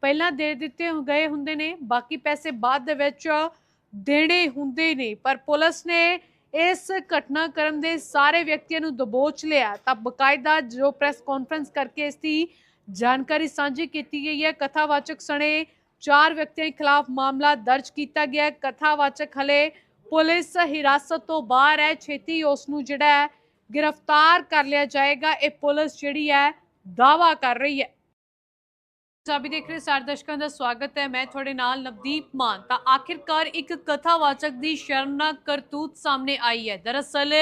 ਪਹਿਲਾਂ ਦੇ ਦਿੱਤੇ ਗਏ ਹੁੰਦੇ ਨੇ, ਬਾਕੀ ਪੈਸੇ ਬਾਅਦ ਦੇ ਵਿੱਚ ਦੇਣੇ ਹੁੰਦੇ ਨੇ। ਪਰ ਪੁਲਿਸ ਨੇ ਇਸ ਘਟਨਾਕ੍ਰਮ ਦੇ ਸਾਰੇ ਵਿਅਕਤੀਆਂ ਨੂੰ ਦਬੋਚ ਲਿਆ। ਤਾਂ ਬਕਾਇਦਾ ਜੋ ਪ੍ਰੈਸ ਕਾਨਫਰੰਸ ਕਰਕੇ ਇਸ ਦੀ ਜਾਣਕਾਰੀ ਸਾਂਝੀ ਕੀਤੀ ਗਈ ਹੈ। ਕਥਾਵਾਚਕ ਸਣੇ ਚਾਰ ਵਿਅਕਤੀਆਂ ਖਿਲਾਫ ਮਾਮਲਾ ਦਰਜ ਕੀਤਾ ਗਿਆ ਹੈ। ਕਥਾਵਾਚਕ ਹਲੇ ਪੁਲਿਸ ਹਿਰਾਸਤ ਤੋਂ ਬਾਹਰ ਹੈ। ਛੇਤੀ ਉਸ ਨੂੰ ਜਿਹੜਾ ਹੈ, ਗ੍ਰਿਫਤਾਰ ਕਰ ਲਿਆ ਜਾਏਗਾ। ਇਹ ਪੁਲਿਸ ਜਿਹੜੀ ਹੈ ਦਾਵਾ ਕਰ ਰਹੀ ਹੈ। ਪੰਜਾਬੀ ਦੇਖ ਰਹੇ ਸਾਰੇ ਦਰਸ਼ਕਾਂ ਦਾ ਸਵਾਗਤ ਹੈ। ਮੈਂ ਤੁਹਾਡੇ ਨਾਲ ਨਵਦੀਪ ਮਾਨ। ਤਾਂ ਆਖਿਰਕਾਰ ਇੱਕ ਕਥਾਵਾਚਕ ਦੀ ਸ਼ਰਮਨਾਕ ਕਰਤੂਤ ਸਾਹਮਣੇ ਆਈ ਹੈ। ਦਰਅਸਲ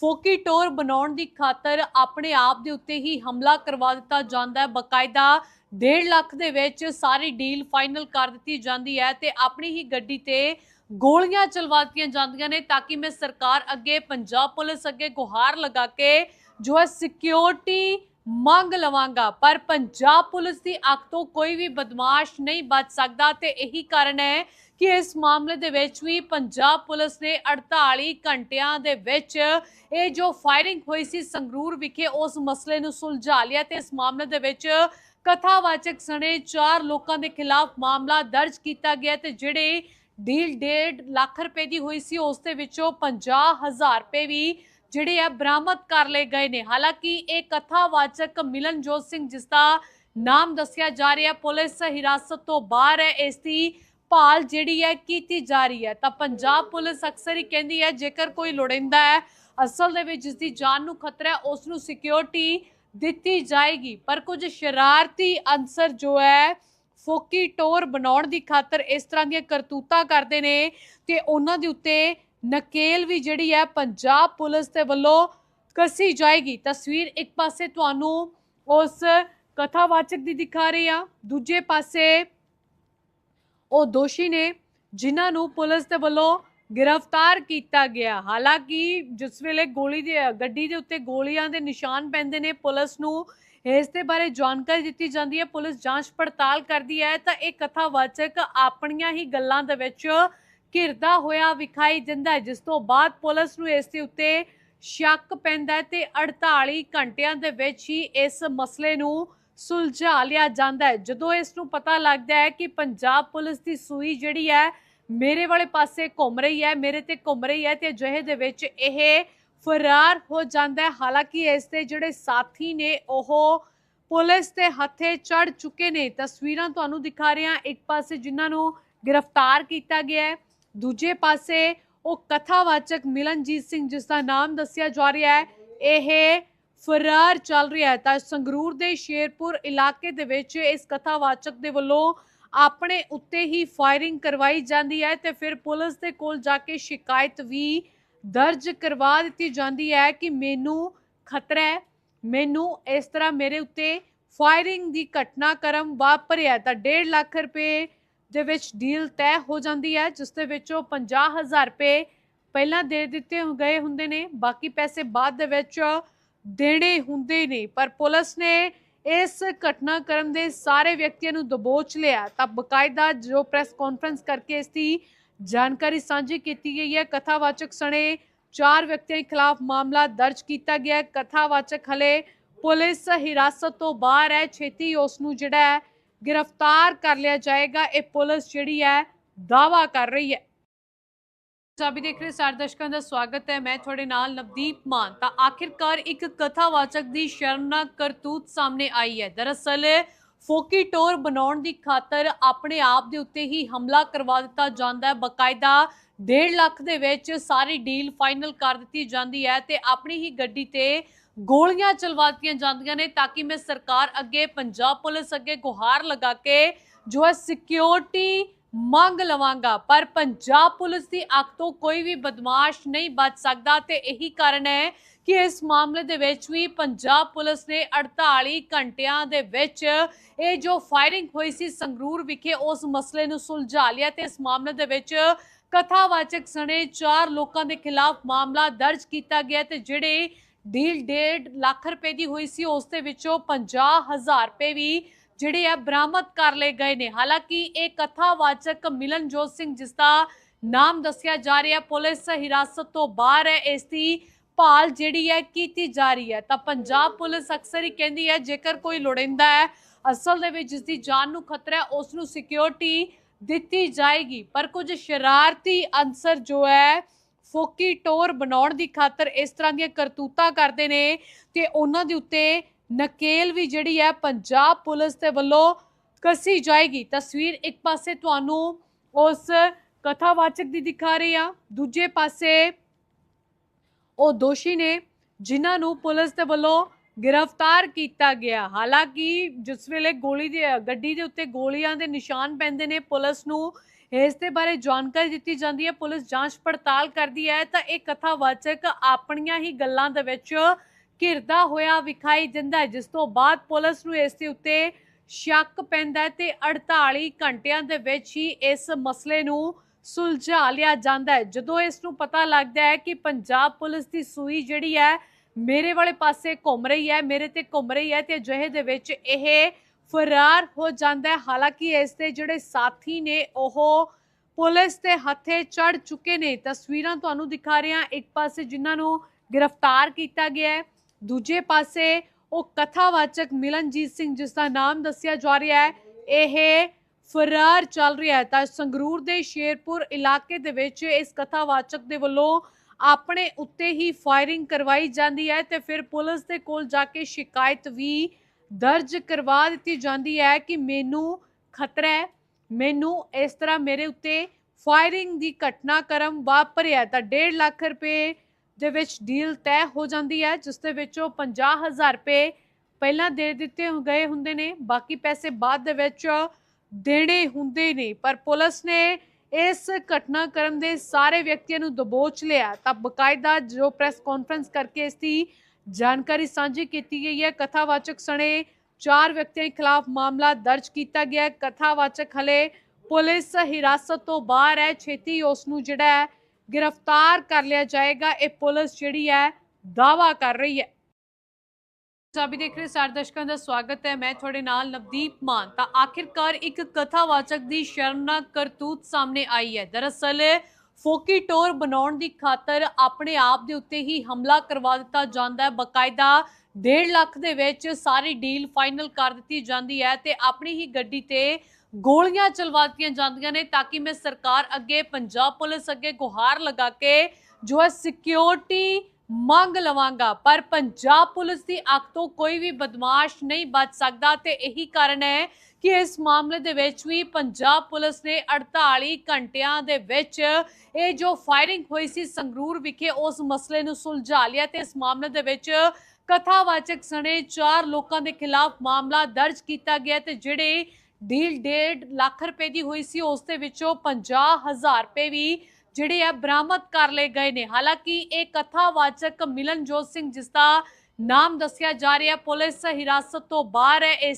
ਫੋਕੀ ਟੋਰ ਬਣਾਉਣ ਦੀ ਖਾਤਰ ਆਪਣੇ ਆਪ ਦੇ ਉੱਤੇ ਹੀ ਹਮਲਾ ਕਰਵਾ ਦਿੱਤਾ ਜਾਂਦਾ ਹੈ। ਬਕਾਇਦਾ 1.5 ਲੱਖ ਦੇ ਵਿੱਚ ਸਾਰੀ ਡੀਲ ਫਾਈਨਲ ਕਰ ਦਿੱਤੀ ਜਾਂਦੀ ਹੈ ਤੇ ਆਪਣੀ ਹੀ ਗੱਡੀ ਤੇ ਗੋਲੀਆਂ ਚਲਵਾ ਦਿੱਤੀਆਂ ਜਾਂਦੀਆਂ ਨੇ ਤਾਂ ਕਿ ਮੈਂ ਸਰਕਾਰ ਅੱਗੇ, ਪੰਜਾਬ ਪੁਲਿਸ ਅੱਗੇ ਗੁਹਾਰ ਲਗਾ ਕੇ ਜੋ ਹੈ ਸਿਕਿਉਰਿਟੀ ਮੰਗ ਲਵਾਂਗਾ। ਪਰ ਪੰਜਾਬ ਪੁਲਿਸ ਦੀ ਅੱਖ ਤੋਂ ਕੋਈ ਵੀ ਬਦਮਾਸ਼ ਨਹੀਂ ਬਚ ਸਕਦਾ ਤੇ ਇਹੀ ਕਾਰਨ ਹੈ ਕਿ ਇਸ ਮਾਮਲੇ ਦੇ ਵਿੱਚ ਵੀ ਪੰਜਾਬ ਪੁਲਿਸ ਨੇ 48 ਘੰਟਿਆਂ ਦੇ ਵਿੱਚ ਇਹ ਜੋ ਫਾਇਰਿੰਗ ਹੋਈ ਸੀ ਸੰਗਰੂਰ ਵਿਖੇ, ਉਸ ਮਸਲੇ ਨੂੰ ਸੁਲਝਾ ਲਿਆ ਤੇ ਇਸ ਮਾਮਲੇ ਦੇ ਵਿੱਚ ਕਥਾਵਾਚਕ ਸਣੇ ਚਾਰ ਲੋਕਾਂ ਦੇ ਖਿਲਾਫ ਮਾਮਲਾ ਦਰਜ ਕੀਤਾ ਗਿਆ ਤੇ ਜਿਹੜੇ ਡੀਲ 1.5 ਲੱਖ ਰੁਪਏ ਦੀ ਹੋਈ ਸੀ, ਉਸ ਦੇ ਵਿੱਚੋਂ 50000 ਰੁਪਏ ਵੀ ਜਿਹੜੇ ਆ ਬਰਾਮਦ ਕਰ ਲਏ ਗਏ ਨੇ। ਹਾਲਾਂਕਿ ਇਹ ਕਥਾਵਾਚਕ ਮਿਲਨਜੋਤ ਸਿੰਘ ਜਿਸ ਦਾ ਨਾਮ ਦੱਸਿਆ ਜਾ ਰਿਹਾ, ਪੁਲਿਸ ਹਿਰਾਸਤ ਤੋਂ ਬਾਹਰ ਹੈ, ਇਸ ਦੀ ਭਾਲ ਜਿਹੜੀ ਹੈ ਕੀਤੀ ਜਾ ਰਹੀ ਹੈ। ਤਾਂ ਪੰਜਾਬ ਪੁਲਿਸ ਅਕਸਰ ਹੀ ਕਹਿੰਦੀ ਹੈ, ਜੇਕਰ ਕੋਈ ਲੋੜਿੰਦਾ ਹੈ, ਅਸਲ ਦੇ ਵਿੱਚ ਜਿਸ ਦੀ ਜਾਨ ਨੂੰ ਖਤਰਾ ਹੈ ਉਸ ਨੂੰ ਸਿਕਿਉਰਿਟੀ ਦਿੱਤੀ ਜਾਏਗੀ। ਪਰ ਕੁਝ ਸ਼ਰਾਰਤੀ ਅਨਸਰ ਜੋ ਹੈ, ਫੋਕੀ ਟੋਰ ਬਣਾਉਣ ਦੀ ਖਾਤਰ ਇਸ ਤਰ੍ਹਾਂ ਦੀਆਂ ਕਰਤੂਤਾਂ ਕਰਦੇ ਨੇ ਤੇ ਉਹਨਾਂ ਦੇ ਉੱਤੇ ਨਕੇਲ ਵੀ ਜਿਹੜੀ ਹੈ, ਪੰਜਾਬ ਪੁਲਿਸ ਦੇ ਵੱਲੋਂ ਕਸੀ ਜਾਏਗੀ। ਤਸਵੀਰ ਇੱਕ ਪਾਸੇ ਤੁਹਾਨੂੰ ਉਸ ਕਥਾਵਾਚਕ ਦੀ ਦਿਖਾ ਰਹੀ ਆ ਦੂਜੇ ਪਾਸੇ ਉਹ ਦੋਸ਼ੀ ਨੇ ਜਿਨ੍ਹਾਂ ਨੂੰ ਪੁਲਿਸ ਦੇ ਵੱਲੋਂ ਗ੍ਰਿਫਤਾਰ ਕੀਤਾ ਗਿਆ। ਹਾਲਾਂਕਿ ਜਿਸ ਵੇਲੇ ਗੋਲੀ ਦੇ, ਗੱਡੀ ਦੇ ਉੱਤੇ ਗੋਲੀਆਂ ਦੇ ਨਿਸ਼ਾਨ ਪੈਂਦੇ ਨੇ, ਪੁਲਿਸ ਨੂੰ ਇਸ ਦੇ ਬਾਰੇ ਜਾਣਕਾਰੀ ਦਿੱਤੀ ਜਾਂਦੀ ਹੈ। ਪੁਲਿਸ ਜਾਂਚ ਪੜਤਾਲ ਕਰਦੀ ਹੈ ਤਾਂ ਇਹ ਕਥਾਵਾਚਕ ਆਪਣੀਆਂ ਹੀ ਗੱਲਾਂ ਦੇ ਵਿੱਚ ਘਿਰਦਾ ਹੋਇਆ ਵਿਖਾਈ ਦਿੰਦਾ ਜਿਸ ਤੋਂ ਬਾਅਦ ਪੁਲਿਸ ਨੂੰ ਇਸ ਦੇ ਉੱਤੇ ਸ਼ੱਕ ਪੈਂਦਾ ਹੈ ਤੇ 48 ਘੰਟਿਆਂ ਦੇ ਵਿੱਚ ਹੀ ਇਸ ਮਸਲੇ ਨੂੰ ਸੁਲਝਾ ਲਿਆ ਜਾਂਦਾ ਹੈ। ਜਦੋਂ ਇਸ ਨੂੰ ਪਤਾ ਲੱਗਦਾ ਹੈ ਕਿ ਪੰਜਾਬ ਪੁਲਿਸ ਦੀ ਸੂਈ ਜਿਹੜੀ ਹੈ, ਮੇਰੇ ਵਾਲੇ ਪਾਸੇ ਘੁੰਮ ਰਹੀ ਹੈ, ਮੇਰੇ ਤੇ ਘੁੰਮ ਰਹੀ ਹੈ ਤੇ ਅਜਿਹੇ ਦੇ ਵਿੱਚ ਇਹ ਫਰਾਰ ਹੋ ਜਾਂਦਾ ਹੈ। ਹਾਲਾਂਕਿ ਇਸ ਦੇ ਜਿਹੜੇ ਸਾਥੀ ਨੇ, ਉਹ ਪੁਲਿਸ ਦੇ ਹੱਥੇ ਚੜ ਚੁੱਕੇ ਨੇ। ਤਸਵੀਰਾਂ ਤੁਹਾਨੂੰ ਦਿਖਾ ਰਹੇ। ਹਾਂ ਇੱਕ ਪਾਸੇ ਜਿਨ੍ਹਾਂ ਨੂੰ ਗ੍ਰਿਫਤਾਰ ਕੀਤਾ ਗਿਆ ਹੈ, ਦੂਜੇ ਪਾਸੇ ਉਹ ਕਥਾਵਾਚਕ ਮਿਲਨਜੀਤ ਸਿੰਘ ਜਿਸ ਦਾ ਨਾਮ ਦੱਸਿਆ ਜਾ ਰਿਹਾ ਹੈ, ਇਹ ਫਰਾਰ ਚੱਲ ਰਿਹਾ ਹੈ। ਤਾਂ ਸੰਗਰੂਰ ਦੇ ਸ਼ੇਰਪੁਰ ਇਲਾਕੇ ਦੇ ਵਿੱਚ ਇਸ ਕਥਾਵਾਚਕ ਦੇ ਵੱਲੋਂ ਆਪਣੇ ਉੱਤੇ ਹੀ ਫਾਇਰਿੰਗ ਕਰਵਾਈ ਜਾਂਦੀ ਹੈ ਤੇ ਫਿਰ ਪੁਲਿਸ ਦੇ ਕੋਲ ਜਾ ਕੇ ਸ਼ਿਕਾਇਤ ਵੀ ਦਰਜ ਕਰਵਾ ਦਿੱਤੀ ਜਾਂਦੀ ਹੈ ਕਿ ਮੈਨੂੰ ਖਤਰਾ ਹੈ, ਮੈਨੂੰ ਇਸ ਤਰ੍ਹਾਂ ਮੇਰੇ ਉੱਤੇ ਫਾਇਰਿੰਗ ਦੀ ਘਟਨਾਕ੍ਰਮ ਵਾਪਰਿਆ ਤਾਂ 1.5 ਲੱਖ ਰੁਪਏ ਦੇ ਵਿੱਚ ਡੀਲ ਤੈਅ ਹੋ ਜਾਂਦੀ ਹੈ, ਜਿਸ ਦੇ ਵਿੱਚੋਂ 50000 ਰੁਪਏ ਪਹਿਲਾਂ ਦੇ ਦਿੱਤੇ ਗਏ ਹੁੰਦੇ ਨੇ, ਬਾਕੀ ਪੈਸੇ ਬਾਅਦ ਦੇ ਵਿੱਚ ਦੇਣੇ ਹੁੰਦੇ ਨੇ, ਪਰ ਪੁਲਿਸ ਨੇ ਇਸ ਘਟਨਾਕ੍ਰਮ ਦੇ ਸਾਰੇ ਵਿਅਕਤੀਆਂ ਨੂੰ ਦਬੋਚ ਲਿਆ। ਤਾਂ ਬਕਾਇਦਾ ਜੋ ਪ੍ਰੈਸ ਕਾਨਫਰੰਸ ਕਰਕੇ ਇਸ ਦੀ ਜਾਣਕਾਰੀ ਸਾਂਝੀ ਕੀਤੀ ਗਈ ਹੈ, ਕਥਾਵਾਚਕ ਸਣੇ ਚਾਰ ਵਿਅਕਤੀਆਂ ਖਿਲਾਫ ਮਾਮਲਾ ਦਰਜ ਕੀਤਾ ਗਿਆ ਹੈ। ਕਥਾਵਾਚਕ ਹਲੇ ਪੁਲਿਸ ਹਿਰਾਸਤ ਤੋਂ ਬਾਹਰ ਹੈ, ਛੇਤੀ ਉਸ ਨੂੰ ਜਿਹੜਾ ਹੈ ਗ੍ਰਿਫਤਾਰ ਕਰ ਲਿਆ ਜਾਏਗਾ। ਇਹ ਪੁਲਿਸ ਜਿਹੜੀ ਹੈ ਦਾਵਾ ਕਰ ਰਹੀ ਹੈ। ਪੰਜਾਬੀ ਦੇਖ ਰਹੇ ਸਾਰੇ ਦਰਸ਼ਕਾਂ ਦਾ ਸਵਾਗਤ ਹੈ। ਮੈਂ ਤੁਹਾਡੇ ਨਾਲ ਨਵਦੀਪ ਮਾਨ। ਤਾਂ ਆਖਿਰਕਾਰ ਇੱਕ ਕਥਾਵਾਚਕ ਦੀ ਸ਼ਰਮਨਾਕ ਕਰਤੂਤ ਸਾਹਮਣੇ ਆਈ ਹੈ। ਦਰਅਸਲ ਫੋਕੀ ਟੋਰ ਬਣਾਉਣ ਦੀ ਖਾਤਰ ਆਪਣੇ ਆਪ ਦੇ ਉੱਤੇ ਹੀ ਹਮਲਾ ਕਰਵਾ ਦਿੱਤਾ ਜਾਂਦਾ ਹੈ। ਬਕਾਇਦਾ 1.5 ਲੱਖ ਦੇ ਵਿੱਚ ਸਾਰੀ ਡੀਲ ਫਾਈਨਲ ਕਰ ਦਿੱਤੀ ਜਾਂਦੀ ਹੈ ਤੇ ਆਪਣੀ ਹੀ ਗੱਡੀ ਤੇ ਗੋਲੀਆਂ ਚਲਵਾ ਦਿੱਤੀਆਂ ਜਾਂਦੀਆਂ ਨੇ ਤਾਂ ਕਿ ਮੈਂ ਸਰਕਾਰ ਅੱਗੇ, ਪੰਜਾਬ ਪੁਲਿਸ ਅੱਗੇ ਗੁਹਾਰ ਲਗਾ ਕੇ ਜੋ ਹੈ ਸਿਕਿਉਰਿਟੀ ਮੰਗ ਲਵਾਂਗਾ, ਪਰ ਪੰਜਾਬ ਪੁਲਿਸ ਦੀ ਅੱਖ ਤੋਂ ਕੋਈ ਵੀ ਬਦਮਾਸ਼ ਨਹੀਂ ਬਚ ਸਕਦਾ ਤੇ ਇਹੀ ਕਾਰਨ ਹੈ ਕਿ ਇਸ ਮਾਮਲੇ ਦੇ ਵਿੱਚ ਵੀ ਪੰਜਾਬ ਪੁਲਿਸ ਨੇ 48 ਘੰਟਿਆਂ ਦੇ ਵਿੱਚ ਇਹ ਜੋ ਫਾਇਰਿੰਗ ਹੋਈ ਸੀ ਸੰਗਰੂਰ ਵਿਖੇ, ਉਸ ਮਸਲੇ ਨੂੰ ਸੁਲਝਾ ਲਿਆ ਤੇ ਇਸ ਮਾਮਲੇ ਦੇ ਵਿੱਚ ਕਥਾਵਾਚਕ ਸਣੇ ਚਾਰ ਲੋਕਾਂ ਦੇ ਖਿਲਾਫ ਮਾਮਲਾ ਦਰਜ ਕੀਤਾ ਗਿਆ ਤੇ ਜਿਹੜੇ ਡੀਲ 1.5 ਲੱਖ ਰੁਪਏ ਦੀ ਹੋਈ ਸੀ, ਉਸ ਦੇ ਵਿੱਚੋਂ 50000 ਰੁਪਏ ਵੀ ਜਿਹੜੇ ਆ ਬਰਾਮਦ ਕਰ ਲਏ ਗਏ ਨੇ। ਹਾਲਾਂਕਿ ਇਹ ਕਥਾਵਾਚਕ ਮਿਲਨਜੋਤ ਸਿੰਘ ਜਿਸ ਦਾ ਨਾਮ ਦੱਸਿਆ ਜਾ ਰਿਹਾ, ਪੁਲਿਸ ਹਿਰਾਸਤ ਤੋਂ ਬਾਹਰ ਹੈ, ਇਸ ਦੀ ਭਾਲ ਜਿਹੜੀ ਹੈ ਕੀਤੀ ਜਾ ਰਹੀ ਹੈ। ਤਾਂ ਪੰਜਾਬ ਪੁਲਿਸ ਅਕਸਰ ਹੀ ਕਹਿੰਦੀ ਹੈ, ਜੇਕਰ ਕੋਈ ਲੋੜਿੰਦਾ ਹੈ, ਅਸਲ ਦੇ ਵਿੱਚ ਜਿਸ ਦੀ ਜਾਨ ਨੂੰ ਖਤਰਾ ਹੈ ਉਸ ਨੂੰ ਸਿਕਿਉਰਿਟੀ ਦਿੱਤੀ ਜਾਏਗੀ। ਪਰ ਕੁਝ ਸ਼ਰਾਰਤੀ ਅਨਸਰ ਜੋ ਹੈ, ਫੋਕੀ ਟੋਰ ਬਣਾਉਣ ਦੀ ਖਾਤਰ ਇਸ ਤਰ੍ਹਾਂ ਦੀਆਂ ਕਰਤੂਤਾਂ ਕਰਦੇ ਨੇ ਤੇ ਉਹਨਾਂ ਦੇ ਉੱਤੇ ਨਕੇਲ ਵੀ ਜਿਹੜੀ ਹੈ ਪੰਜਾਬ ਪੁਲਿਸ ਦੇ ਵੱਲੋਂ ਕਸੀ ਜਾਏਗੀ। ਤਸਵੀਰ ਇੱਕ ਪਾਸੇ ਤੁਹਾਨੂੰ ਉਸ ਕਥਾਵਾਚਕ ਦੀ ਦਿਖਾ ਰਹੀ ਆ ਦੂਜੇ ਪਾਸੇ ਉਹ ਦੋਸ਼ੀ ਨੇ ਜਿਨ੍ਹਾਂ ਨੂੰ ਪੁਲਿਸ ਦੇ ਵੱਲੋਂ ਗ੍ਰਿਫਤਾਰ ਕੀਤਾ ਗਿਆ। ਹਾਲਾਂਕਿ ਜਿਸ ਵੇਲੇ ਗੋਲੀ ਦੇ, ਗੱਡੀ ਦੇ ਉੱਤੇ ਗੋਲੀਆਂ ਦੇ ਨਿਸ਼ਾਨ ਪੈਂਦੇ ਨੇ, ਪੁਲਿਸ ਨੂੰ ਇਸ ਦੇ ਬਾਰੇ ਜਾਣਕਾਰੀ ਦਿੱਤੀ ਜਾਂਦੀ ਹੈ। ਪੁਲਿਸ ਜਾਂਚ ਪੜਤਾਲ ਕਰਦੀ ਹੈ ਤਾਂ ਇਹ ਕਥਾਵਾਚਕ ਆਪਣੀਆਂ ਹੀ ਗੱਲਾਂ ਦੇ ਵਿੱਚ ਘਿਰਦਾ ਹੋਇਆ ਵਿਖਾਈ ਦਿੰਦਾ ਜਿਸ ਤੋਂ ਬਾਅਦ ਪੁਲਿਸ ਨੂੰ ਇਸ ਦੇ ਉੱਤੇ ਸ਼ੱਕ ਪੈਂਦਾ ਹੈ ਤੇ 48 ਘੰਟਿਆਂ ਦੇ ਵਿੱਚ ਹੀ ਇਸ ਮਸਲੇ ਨੂੰ ਸੁਲਝਾ ਲਿਆ ਜਾਂਦਾ ਹੈ। ਜਦੋਂ ਇਸ ਨੂੰ ਪਤਾ ਲੱਗਦਾ ਹੈ ਕਿ ਪੰਜਾਬ ਪੁਲਿਸ ਦੀ ਸੂਈ ਜਿਹੜੀ ਹੈ, ਮੇਰੇ ਵਾਲੇ ਪਾਸੇ ਘੁੰਮ ਰਹੀ ਹੈ, ਮੇਰੇ ਤੇ ਘੁੰਮ ਰਹੀ ਹੈ ਤੇ ਅਜਿਹੇ ਦੇ ਵਿੱਚ ਇਹ ਫਰਾਰ ਹੋ ਜਾਂਦਾ ਹੈ। ਹਾਲਾਂਕਿ ਇਸ ਦੇ ਜਿਹੜੇ ਸਾਥੀ ਨੇ, ਉਹ ਪੁਲਿਸ ਦੇ ਹੱਥੇ ਚੜ ਚੁੱਕੇ ਨੇ। ਤਸਵੀਰਾਂ ਤੁਹਾਨੂੰ ਦਿਖਾ ਰਹੇ ਹਾਂ। ਇੱਕ ਪਾਸੇ ਜਿਨ੍ਹਾਂ ਨੂੰ ਗ੍ਰਿਫਤਾਰ ਕੀਤਾ ਗਿਆ ਹੈ ਦੂਜੇ ਪਾਸੇ ਉਹ ਕਥਾਵਾਚਕ ਮਿਲਨਜੀਤ ਸਿੰਘ, ਜਿਸ ਦਾ ਨਾਮ ਦੱਸਿਆ ਜਾ ਰਿਹਾ ਹੈ, ਇਹ ਫਰਾਰ ਚੱਲ ਰਿਹਾ ਹੈ। ਤਾਂ ਸੰਗਰੂਰ ਦੇ ਸ਼ੇਰਪੁਰ ਇਲਾਕੇ ਦੇ ਵਿੱਚ ਇਸ ਕਥਾਵਾਚਕ ਦੇ ਵੱਲੋਂ ਆਪਣੇ ਉੱਤੇ ਹੀ ਫਾਇਰਿੰਗ ਕਰਵਾਈ ਜਾਂਦੀ ਹੈ ਤੇ ਫਿਰ ਪੁਲਿਸ ਦੇ ਕੋਲ ਜਾ ਕੇ ਸ਼ਿਕਾਇਤ ਵੀ ਦਰਜ ਕਰਵਾ ਦਿੱਤੀ ਜਾਂਦੀ ਹੈ ਕਿ ਮੈਨੂੰ ਖਤਰਾ ਹੈ, ਮੈਨੂੰ ਇਸ ਤਰ੍ਹਾਂ ਮੇਰੇ ਉੱਤੇ ਫਾਇਰਿੰਗ ਦੀ ਘਟਨਾਕ੍ਰਮ ਵਾਪਰਿਆ ਤਾਂ 1.5 ਲੱਖ ਰੁਪਏ ਦੇ ਵਿੱਚ ਡੀਲ ਤੈਅ ਹੋ ਜਾਂਦੀ ਹੈ, ਜਿਸ ਦੇ ਵਿੱਚੋਂ 50000 ਰੁਪਏ ਪਹਿਲਾਂ ਦੇ ਦਿੱਤੇ ਗਏ ਹੁੰਦੇ ਨੇ, ਬਾਕੀ ਪੈਸੇ ਬਾਅਦ ਦੇ ਵਿੱਚ ਦੇਣੇ ਹੁੰਦੇ ਨੇ। ਪਰ ਪੁਲਿਸ ਨੇ ਇਸ ਘਟਨਾਕ੍ਰਮ ਦੇ ਸਾਰੇ ਵਿਅਕਤੀਆਂ ਨੂੰ ਦਬੋਚ ਲਿਆ। ਤਾਂ ਬਕਾਇਦਾ ਜੋ ਪ੍ਰੈਸ ਕਾਨਫਰੰਸ ਕਰਕੇ ਇਸ ਦੀ ਜਾਣਕਾਰੀ ਸਾਂਝੀ ਕੀਤੀ ਗਈ ਹੈ, ਕਥਾਵਾਚਕ ਸਣੇ ਚਾਰ ਵਿਅਕਤੀਆਂ ਖਿਲਾਫ ਮਾਮਲਾ ਦਰਜ ਕੀਤਾ ਗਿਆ ਕਥਾਵਾਚਕ ਹਲੇ ਪੁਲਿਸ ਹਿਰਾਸਤ ਤੋਂ ਬਾਹਰ ਹੈ। ਛੇਤੀ ਉਸ ਨੂੰ ਜਿਹੜਾ ਗ੍ਰਿਫਤਾਰ ਕਰ ਲਿਆ ਜਾਏਗਾ। ਇਹ ਪੁਲਿਸ ਜਿਹੜੀ ਹੈ ਦਾਵਾ ਕਰ ਰਹੀ ਹੈ। ਸਾਬੀ ਦੇਖ ਰਹੇ ਸਾਰੇ ਦਰਸ਼ਕਾਂ ਦਾ ਸਵਾਗਤ ਹੈ। ਮੈਂ ਤੁਹਾਡੇ ਨਾਲ ਨਵਦੀਪ ਮਾਨ। ਤਾਂ ਆਖਿਰਕਾਰ ਇੱਕ ਕਥਾਵਾਚਕ ਦੀ ਸ਼ਰਮਨਾਕ ਕਰਤੂਤ ਸਾਹਮਣੇ ਆਈ ਹੈ। ਦਰਅਸਲ, ਫੋਕੀ ਟੋਰ ਬਣਾਉਣ ਦੀ ਖਾਤਰ ਆਪਣੇ ਆਪ ਦੇ ਉੱਤੇ ਹੀ ਹਮਲਾ ਕਰਵਾ ਦਿੱਤਾ ਜਾਂਦਾ ਹੈ। ਬਕਾਇਦਾ 1.5 ਲੱਖ ਦੇ ਵਿੱਚ ਸਾਰੀ ਡੀਲ ਫਾਈਨਲ ਕਰ ਦਿੱਤੀ ਜਾਂਦੀ ਹੈ ਤੇ ਆਪਣੀ ਹੀ ਗੱਡੀ ਤੇ ਗੋਲੀਆਂ ਚਲਵਾ ਦਿੱਤੀਆਂ ਜਾਂਦੀਆਂ ਨੇ ਤਾਂ ਕਿ ਮੈਂ ਸਰਕਾਰ ਅੱਗੇ, ਪੰਜਾਬ ਪੁਲਿਸ ਅੱਗੇ ਗੁਹਾਰ ਲਗਾ ਕੇ ਜੋ ਹੈ ਸਿਕਿਉਰਿਟੀ ਮੰਗ ਲਵਾਂਗਾ। ਪਰ ਪੰਜਾਬ ਪੁਲਿਸ ਦੀ ਅੱਖ ਤੋਂ ਕੋਈ ਵੀ ਬਦਮਾਸ਼ ਨਹੀਂ ਬਚ ਸਕਦਾ ਤੇ ਇਹੀ ਕਾਰਨ ਹੈ ਕਿ ਇਸ ਮਾਮਲੇ ਦੇ ਵਿੱਚ ਵੀ ਪੰਜਾਬ ਪੁਲਿਸ ਨੇ 48 ਘੰਟਿਆਂ ਦੇ ਵਿੱਚ ਇਹ ਜੋ ਫਾਇਰਿੰਗ ਹੋਈ ਸੀ ਸੰਗਰੂਰ ਵਿਖੇ, ਉਸ ਮਸਲੇ ਨੂੰ ਸੁਲਝਾ ਲਿਆ ਤੇ ਇਸ ਮਾਮਲੇ ਦੇ ਵਿੱਚ ਕਥਾਵਾਚਕ ਸਣੇ ਚਾਰ ਲੋਕਾਂ ਦੇ ਖਿਲਾਫ ਮਾਮਲਾ ਦਰਜ ਕੀਤਾ ਗਿਆ ਤੇ ਜਿਹੜੇ ਡੀਲ 1.5 ਲੱਖ ਰੁਪਏ ਦੀ ਹੋਈ ਸੀ। ਉਸ ਦੇ ਵਿੱਚੋਂ 50000 ਰੁਪਏ ਵੀ ਜਿਹੜੇ ਆ ਬਰਾਮਦ ਕਰ ਲਏ ਗਏ ਨੇ। ਹਾਲਾਂਕਿ ਇਹ ਕਥਾਵਾਚਕ ਮਿਲਨਜੋਤ ਸਿੰਘ ਜਿਸ ਦਾ ਨਾਮ ਦੱਸਿਆ ਜਾ ਰਿਹਾ, ਪੁਲਿਸ ਹਿਰਾਸਤ ਤੋਂ ਬਾਹਰ ਹੈ। ਇਸ